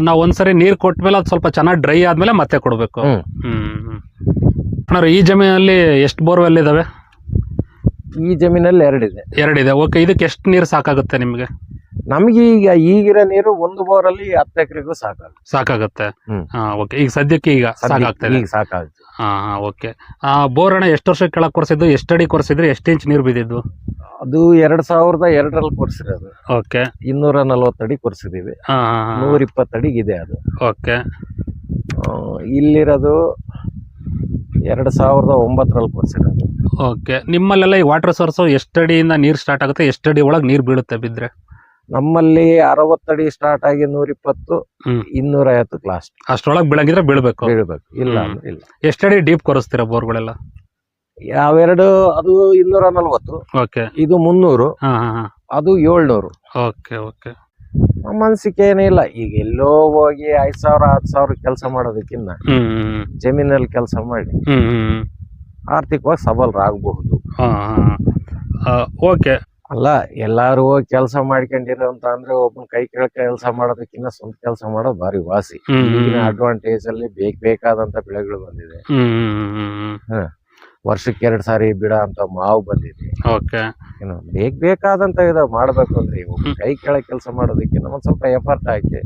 ನಾವು ಒಂದ್ಸರಿ ನೀರು ಕೊಟ್ಮೇಲೆ ಅದು ಸ್ವಲ್ಪ ಚೆನ್ನಾಗಿ ಡ್ರೈ ಆದ್ಮೇಲೆ ಮತ್ತೆ ಕೊಡಬೇಕು. ಹ್ಮ್. ಹ್ಮ್. ಈ ಜಮೀನಲ್ಲಿ ಎಷ್ಟು ಬೋರ್ವೆಲ್ ಇದಾವೆ? ಈ ಜಮೀನಲ್ಲಿ ಎರಡಿದೆ. ಎರಡಿದೆ. ಓಕೆ ಇದಕ್ಕೆ ಎಷ್ಟು ನೀರು ಸಾಕಾಗುತ್ತೆ ನಿಮಗೆ? ನಮ್ಗೆ ಈಗ ಈಗಿರೋ ನೀರು ಒಂದು ಬೋರಲ್ಲಿ ಹತ್ತು ಎಕರೆಗೂ ಸಾಕಾಗುತ್ತೆ. ಸಾಕಾಗುತ್ತೆ. ಹ್ಮ್. ಹಾ ಓಕೆ. ಈಗ ಸದ್ಯಕ್ಕೆ ಈಗ ಸಾಕಾಗ್ತದೆ ಈಗ ಸಾಕಾಗುತ್ತೆ. ಹಾ ಹಾ ಓಕೆ. ಬೋರ್ ಅಣ್ಣ ಎಷ್ಟು ವರ್ಷ ಕೆಳಗೆ ಕೊರ್ಸಿದ್ದು ಎಷ್ಟು ಅಡಿ ಕೊರ್ಸಿದ್ರೆ ಎಷ್ಟು ಇಂಚ್ ನೀರು ಬಿದ್ದಿದ್ದು? ಅದು ಎರಡ್ ಸಾವಿರದ ಎರಡರಲ್ಲಿ ಕೊರ್ಸಿರೋದು. ಓಕೆ. ಇನ್ನೂರ ನಲ್ವತ್ತಡಿ ಕೊರ್ಸಿದೀವಿ ಹಾ ಹಾ ನೂರ ಇಪ್ಪತ್ತಡಿಗೆ ಇದೆ ಅದು. ಓಕೆ. ಆ, ಇಲ್ಲಿರೋದು ಎರಡ್ ಸಾವಿರದ ಒಂಬತ್ತರಲ್ಲಿ ಕೊರ್ಸಿರೋದು. ಓಕೆ. ನಿಮ್ಮಲ್ಲೆಲ್ಲ ಈ ವಾಟರ್ ಸೋರ್ಸು ಎಷ್ಟು ಅಡಿಯಿಂದ ನೀರು ಸ್ಟಾರ್ಟ್ ಆಗುತ್ತೆ ಎಷ್ಟು ಅಡಿ ಒಳಗೆ ನೀರು ಬೀಳುತ್ತೆ ಬಿದ್ದರೆ ನಮ್ಮಲ್ಲಿ ಅರವತ್ತಡಿ ಸ್ಟಾರ್ಟ್ ಆಗಿ ನೂರ ಇಪ್ಪತ್ತು. ಇನ್ನೂರ ಐವತ್ತು ಕ್ಲಾಸ್ ಅಷ್ಟರೊಳಗೆ ಬೆಳಗಿದ್ರೆ ಬೀಳ್ಬೇಕು. ಬೀಳ್ಬೇಕು. ಇಲ್ಲ ಅಂದ್ರೆ ಇಲ್ಲ. ಎಷ್ಟಡಿ ಡೀಪ್ ಕೊರಿಸ್ತೀರಾ ಬೋರ್ಗಳೆಲ್ಲ? ಯಾವೆರಡು ಅದು ಇನ್ನೂರ ನಲ್ವತ್ತು. ಇದು ಮುನ್ನೂರು. ಅದು ಏಳ್ನೂರು. Okay okay. ಏನಿಲ್ಲ ಈಗ ಎಲ್ಲೋ ಹೋಗಿ ಐದ್ ಸಾವಿರ ಹತ್ತು ಸಾವಿರ ಕೆಲಸ ಮಾಡೋದಕ್ಕಿಂತ ಜಮೀನಲ್ಲಿ ಕೆಲಸ ಮಾಡಿ ಆರ್ಥಿಕವಾಗಿ ಸಬಲರಾಗಬಹುದು. ಓಕೆ. ಅಲ್ಲ ಎಲ್ಲಾರು ಹೋಗಿ ಕೆಲಸ ಮಾಡ್ಕೊಂಡಿರೋ ಅಂತ ಅಂದ್ರೆ ಒಬ್ಬನ ಕೈ ಕೆಳಕ ಕೆಲಸ ಮಾಡೋದಕ್ಕಿಂತ ಸ್ವಂತ ಕೆಲಸ ಮಾಡೋದು ಭಾರಿ ವಾಸಿ. ಈಗಿನ ಅಡ್ವಾಂಟೇಜ್ ಅಲ್ಲಿ ಬೇಕ್ ಬೇಕಾದಂತ ಬೆಳೆಗಳು ಬಂದಿದೆ. ವರ್ಷಕ್ಕೆ ಎರಡ್ ಸಾರಿ ಬಿಡ ಅಂತ ಮಾವು ಬಂದಿದೆ. ಓಕೆ. ಏನು ಬೇಕ್ ಬೇಕಾದಂತ ಇದ ಮಾಡ್ಬೇಕು ಅಂದ್ರೆ ಒಬ್ಬನ ಕೈ ಕೆಳ ಕೆಲಸ ಮಾಡೋದಕ್ಕಿಂತ ಒಂದ್ ಸ್ವಲ್ಪ ಎಫರ್ಟ್ ಹಾಕಿ.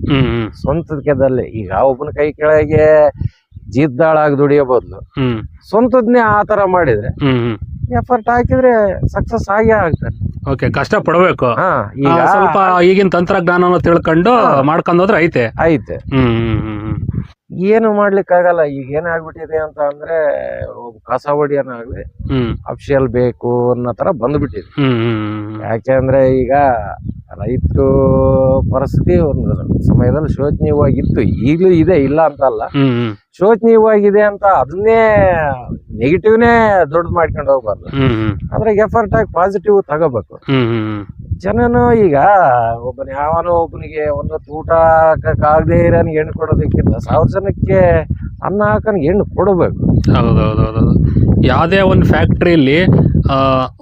ಸ್ವಂತದಲ್ಲಿ ಈಗ ಒಬ್ಬನ ಕೈ ಕೆಳಗೆ ಜೀದ್ದಾಳಾಗಿ ದುಡಿಯೋ ಬದಲು ಸ್ವಂತದ್ನೇ ಆ ತರ ಮಾಡಿದ್ರೆ ಎಫರ್ಟ್ ಹಾಕಿದ್ರೆ ಸಕ್ಸಸ್ ಆಗೇ ಆಗ್ತಾರೆ ಓಕೆ ಕಷ್ಟ ಪಡಬೇಕು ಹಾ ಈಗ ಸ್ವಲ್ಪ ಈಗಿನ ತಂತ್ರಜ್ಞಾನ ತಿಳ್ಕೊಂಡು. ಮಾಡ್ಕೊಂಡೋದ್ರೆ ಐತೆ. ಐತೆ. ಹ್ಮ್ ಹ್ಮ್ ಹ್ಮ್ ಹ್ಮ್. ಏನು ಮಾಡ್ಲಿಕ್ಕಾಗಲ್ಲ. ಈಗ ಏನಾಗ್ಬಿಟ್ಟಿದೆ ಅಂತ ಅಂದ್ರೆ ಕಸ ಹೊಡಿಯೋನಾಗ್ಲಿ ಅಫಿಷಿಯಲ್ ಬೇಕು ಅನ್ನೋ ತರ ಬಂದ್ಬಿಟ್ಟಿದೆ. ಯಾಕೆಂದ್ರೆ ಈಗ ರೈತರು ಪರಿಸ್ಥಿತಿ ಒಂದು ಸಮಯದಲ್ಲಿ ಶೋಚನೀಯವಾಗಿತ್ತು. ಈಗಲೂ ಇದೆ ಇಲ್ಲ ಅಂತ ಅಲ್ಲ ಶೋಚನೀಯವಾಗಿದೆ ಅಂತ ಅದನ್ನೇ ನೆಗೆಟಿವ್ನೇ ದೊಡ್ಡದು ಮಾಡ್ಕೊಂಡು ಹೋಗ್ಬಾರ್ದು. ಅದ್ರಾಗ ಎಫರ್ಟ್ ಆಗಿ ಪಾಸಿಟಿವ್ ತಗೋಬೇಕು. ಜನನು ಈಗ ಒಬ್ಬನ ಯಾವನೋ ಒಬ್ಬನಿಗೆ ಒಂದೊತ್ತು ಊಟ ಹಾಕಕ್ಕಾಗದೇ ಇರೋನ್ ಹೆಣ್ಣು ಕೊಡೋದಕ್ಕಿಂತ ಸಾವಿರ ಜನಕ್ಕೆ ಅನ್ನ ಹಾಕನ್ ಹೆಣ್ಣು ಕೊಡಬೇಕು. ಹೌದೌದೌದು ಯಾವುದೇ ಒಂದು ಫ್ಯಾಕ್ಟ್ರಿಯಲ್ಲಿ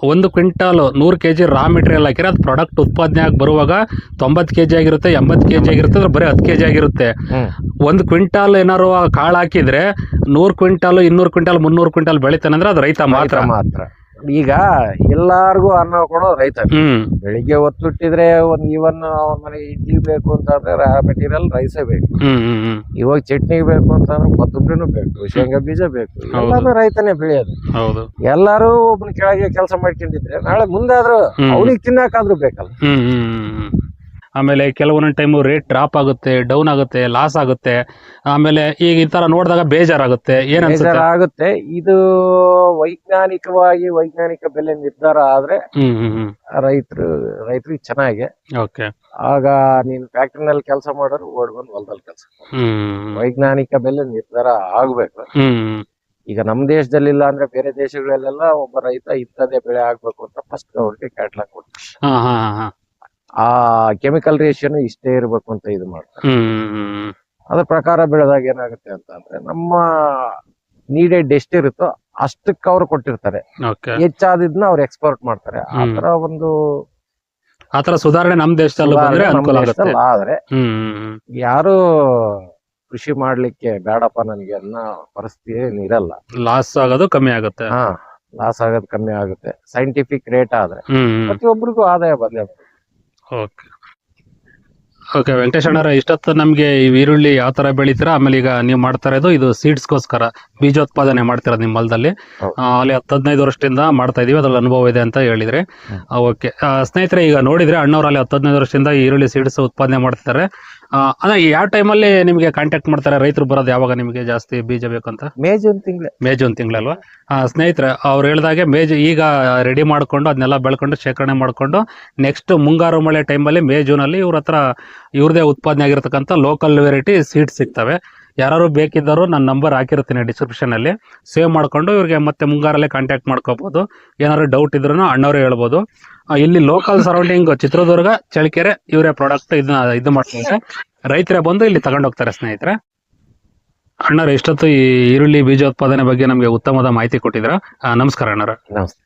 ಒಂದು ಕ್ವಿಂಟಾಲ್ ನೂರು ಕೆ ಜಿ ರಾ ಮೆಟೀರಿಯಲ್ ಹಾಕಿದ್ರೆ ಅದು ಪ್ರಾಡಕ್ಟ್ ಉತ್ಪಾದನೆ ಆಗಿ ಬರುವಾಗ ತೊಂಬತ್ತು ಕೆ ಜಿ ಆಗಿರುತ್ತೆ ಎಂಬತ್ತು ಕೆ ಜಿ ಆಗಿರುತ್ತೆ ಅಂದ್ರೆ ಬರೀ ಹತ್ತು ಕೆ ಜಿ ಆಗಿರುತ್ತೆ ಒಂದು ಕ್ವಿಂಟಾಲ್ ಏನಾರು ಕಾಳು ಹಾಕಿದ್ರೆ ನೂರು ಕ್ವಿಂಟಾಲ್ ಇನ್ನೂರು ಕ್ವಿಂಟಾಲ್ ಮುನ್ನೂರು ಕ್ವಿಂಟಾಲ್ ಬೆಳಿತಾನೆ ಅಂದ್ರೆ ಅದು ರೈತ ಮಾತ್ರ. ಮಾತ್ರ. ಈಗ ಎಲ್ಲಾರ್ಗೂ ಅನ್ನ ಕೊಡೋದು ರೈತ. ಹ್ಮ್. ಬೆಳಿಗ್ಗೆ ಹೊತ್ತುಟ್ಟಿದ್ರೆ ಒಂದ್ ಇವನ್ ಅವನ ಮನೆಗೆ ಇಡ್ಲಿ ಬೇಕು ಅಂತಂದ್ರೆ ರಾ ಮೆಟೀರಿಯಲ್ ರೈಸೇ ಬೇಕು. ಹ್ಮ್ ಹ್ಮ್ ಹ್ಮ್. ಇವಾಗ ಚಟ್ನಿ ಬೇಕು ಅಂತಂದ್ರೆ ಕೊತ್ತಂಬರಿನೂ ಬೇಕು ಶೇಂಗಾ ಬೀಜ ಬೇಕು. ಎಲ್ಲಾನು ರೈತನೇ ಬೆಳೆಯೋದು. ಹೌದು. ಎಲ್ಲಾರು ಒಬ್ಬನ ಕೆಳಗೆ ಕೆಲಸ ಮಾಡ್ಕೊಂಡಿದ್ರೆ ನಾಳೆ ಮುಂದಾದ್ರೂ ಹ್ಮ್. ಅವನಿಗೆ ತಿನ್ನಕಾದ್ರೂ ಬೇಕಲ್ಲ. ಹ್ಮ್ ಹ್ಮ್ ಹ್ಮ್ ಹ್ಮ್. ಆಮೇಲೆ ಕೆಲವೊಂದೊಂದು ಟೈಮು ರೇಟ್ ಡ್ರಾಪ್ ಆಗುತ್ತೆ ಡೌನ್ ಆಗುತ್ತೆ ಲಾಸ್ ಆಗುತ್ತೆ. ಆಮೇಲೆ ಈಗ ಈ ತರ ನೋಡಿದಾಗ ಬೇಜಾರಾಗುತ್ತೆ. ಏನ್ ಅನ್ಸುತ್ತೆ? ಬೇಜಾರ್ ಆಗುತ್ತೆ ಇದು ವೈಜ್ಞಾನಿಕವಾಗಿ ವೈಜ್ಞಾನಿಕ ಬೆಲೆ ನಿರ್ಧಾರ ಆದ್ರೆ ಹ್ಮ್ ಹ್ಮ್ ಹ್ಮ್. ರೈತರು ರೈತರಿಗೆ ಚೆನ್ನಾಗಿ. ಓಕೆ. ಆಗ ನೀನ್ ಫ್ಯಾಕ್ಟ್ರಿನಲ್ಲಿ ಕೆಲಸ ಮಾಡೋರು ಓಡ್ ಬಂದು ಹೊಲದಲ್ಲಿ ಕೆಲಸ ಹ್ಮ್ ವೈಜ್ಞಾನಿಕ ಬೆಲೆ ನಿರ್ಧಾರ ಆಗ್ಬೇಕು. ಹ್ಮ್ ಈಗ ನಮ್ ದೇಶದಲ್ಲಿ ಇಲ್ಲ ಅಂದ್ರೆ ಬೇರೆ ದೇಶಗಳಲ್ಲೆಲ್ಲ ಒಬ್ಬ ರೈತ ಇಂಥದೇ ಬೆಳೆ ಆಗ್ಬೇಕು ಅಂತ ಫಸ್ಟ್ ಅವ್ರಿಗೆ ಕ್ಯಾಟ್ಲಾಗ್ ಕೊಡ್ತಾರೆ ಆ ಕೆಮಿಕಲ್ ರೇಷನ್ ಇಷ್ಟೇ ಇರಬೇಕು ಅಂತ ಇದು ಮಾಡ್ತಾರೆ. ಅದ್ರ ಪ್ರಕಾರ ಬೆಳೆದಾಗ ಏನಾಗುತ್ತೆ ಅಂತ ಅಂದ್ರೆ ನಮ್ಮ ನೀಡೆಡ್ ಎಷ್ಟಿರುತ್ತೋ ಅಷ್ಟಕ್ಕೆ ಅವ್ರು ಕೊಟ್ಟಿರ್ತಾರೆ. ಹೆಚ್ಚಾದಿದ್ನ ಅವ್ರು ಎಕ್ಸ್ಪೋರ್ಟ್ ಮಾಡ್ತಾರೆ. ಆತರ ತರ ಒಂದು ಆತರ ಸುಧಾರಣೆ ನಮ್ ದೇಶದಲ್ಲೂ ಬಂದ್ರೆ ನಮ್ಮ ಅನುಕೂಲ ಆಗುತ್ತೆ. ಆದ್ರೆ ಯಾರು ಕೃಷಿ ಮಾಡ್ಲಿಕ್ಕೆ ಬೇಡಪ್ಪ ನನಗೆ ಅನ್ನೋ ಪರಿಸ್ಥಿತಿ ಇರಲ್ಲ. ಲಾಸ್ ಆಗೋದು ಕಮ್ಮಿ ಆಗುತ್ತೆ. ಹಾ ಲಾಸ್ ಆಗೋದು ಕಮ್ಮಿ ಆಗುತ್ತೆ. ಸೈಂಟಿಫಿಕ್ ರೇಟ್ ಆದ್ರೆ ಪ್ರತಿಯೊಬ್ಬರಿಗೂ ಆದಾಯ ಬದಲೇ ಓಕೆ. ಓಕೆ, ವೆಂಕಟೇಶ್ ಅಣ್ಣರ, ಇಷ್ಟೊತ್ತು ನಮಗೆ ಈ ಈರುಳ್ಳಿ ಯಾವ ತರ ಬೆಳಿತೀರಾ? ಆಮೇಲೆ ಈಗ ನೀವು ಮಾಡ್ತಾ ಇರೋದು ಇದು ಸೀಡ್ಸ್ಗೋಸ್ಕರ ಬೀಜೋತ್ಪಾದನೆ ಮಾಡ್ತಿರೋದು ನಿಮ್ಮ ಹೊಲದಲ್ಲಿ. ಆ, ಅಲ್ಲಿ ಹತ್ತು ಹದಿನೈದು ವರ್ಷದಿಂದ ಮಾಡ್ತಾ ಇದೀವಿ. ಅದ್ರಲ್ಲಿ ಅನುಭವ ಇದೆ ಅಂತ ಹೇಳಿದ್ರೆ. ಓಕೆ. ಸ್ನೇಹಿತರೆ ಈಗ ನೋಡಿದ್ರೆ ಅಣ್ಣವ್ರು ಅಲ್ಲಿ ಹತ್ತು ಹದಿನೈದು ವರ್ಷದಿಂದ ಈರುಳ್ಳಿ ಸೀಡ್ಸ್ ಉತ್ಪಾದನೆ ಮಾಡ್ತಿದ್ದಾರೆ. ಆ, ಅದೇ ಯಾವ ಟೈಮಲ್ಲಿ ನಿಮಗೆ ಕಾಂಟ್ಯಾಕ್ಟ್ ಮಾಡ್ತಾರೆ? ರೈತರು ಬರೋದು ಯಾವಾಗ ನಿಮಗೆ ಜಾಸ್ತಿ ಬೀಜ ಬೇಕು ಅಂತ? ಮೇ ಜೂನ್ ತಿಂಗಳ. ಮೇ ಜೂನ್ ತಿಂಗಳಲ್ವಾ ಸ್ನೇಹಿತರೆ ಅವ್ರು ಹೇಳಿದಾಗೆ ಮೇ ಜೂ- ಈಗ ರೆಡಿ ಮಾಡ್ಕೊಂಡು ಅದನ್ನೆಲ್ಲ ಬೆಳ್ಕೊಂಡು ಶೇಖರಣೆ ಮಾಡ್ಕೊಂಡು ನೆಕ್ಸ್ಟ್ ಮುಂಗಾರು ಮಳೆ ಟೈಮಲ್ಲಿ ಮೇ ಜೂನಲ್ಲಿ ಇವ್ರ ಹತ್ರ ಇವ್ರದೇ ಉತ್ಪಾದನೆ ಆಗಿರ್ತಕ್ಕಂಥ ಲೋಕಲ್ ವೆರೈಟಿ ಸೀಡ್ಸ್ ಸಿಗ್ತವೆ. ಯಾರು ಬೇಕಿದ್ದರೂ ನನ್ನ ನಂಬರ್ ಹಾಕಿರ್ತೀನಿ ಡಿಸ್ಕ್ರಿಪ್ಷನಲ್ಲಿ ಸೇವ್ ಮಾಡ್ಕೊಂಡು ಇವ್ರಿಗೆ ಮತ್ತೆ ಮುಂಗಾರಲ್ಲೇ ಕಾಂಟ್ಯಾಕ್ಟ್ ಮಾಡ್ಕೋಬೋದು. ಏನಾದ್ರು ಡೌಟ್ ಇದ್ರೂ ಅಣ್ಣವ್ರೆ ಹೇಳ್ಬೋದು. ಇಲ್ಲಿ ಲೋಕಲ್ ಸರೌಂಡಿಂಗ್ ಚಿತ್ರದುರ್ಗ, ಚಳ್ಳಕೆರೆ, ಇವರೇ ಪ್ರಾಡಕ್ಟ್ ಇದನ್ನ ಇದು ಮಾಡ್ತಾರೆ. ರೈತರೇ ಬಂದು ಇಲ್ಲಿ ತಗೊಂಡೋಗ್ತಾರೆ ಸ್ನೇಹಿತರೆ. ಅಣ್ಣರ ಎಷ್ಟೊತ್ತು ಈ ಈರುಳ್ಳಿ ಬೀಜೋತ್ಪಾದನೆ ಬಗ್ಗೆ ನಮಗೆ ಉತ್ತಮವಾದ ಮಾಹಿತಿ ಕೊಟ್ಟಿದ್ರ ನಮಸ್ಕಾರ ಅಣ್ಣರ ನಮಸ್ತೆ.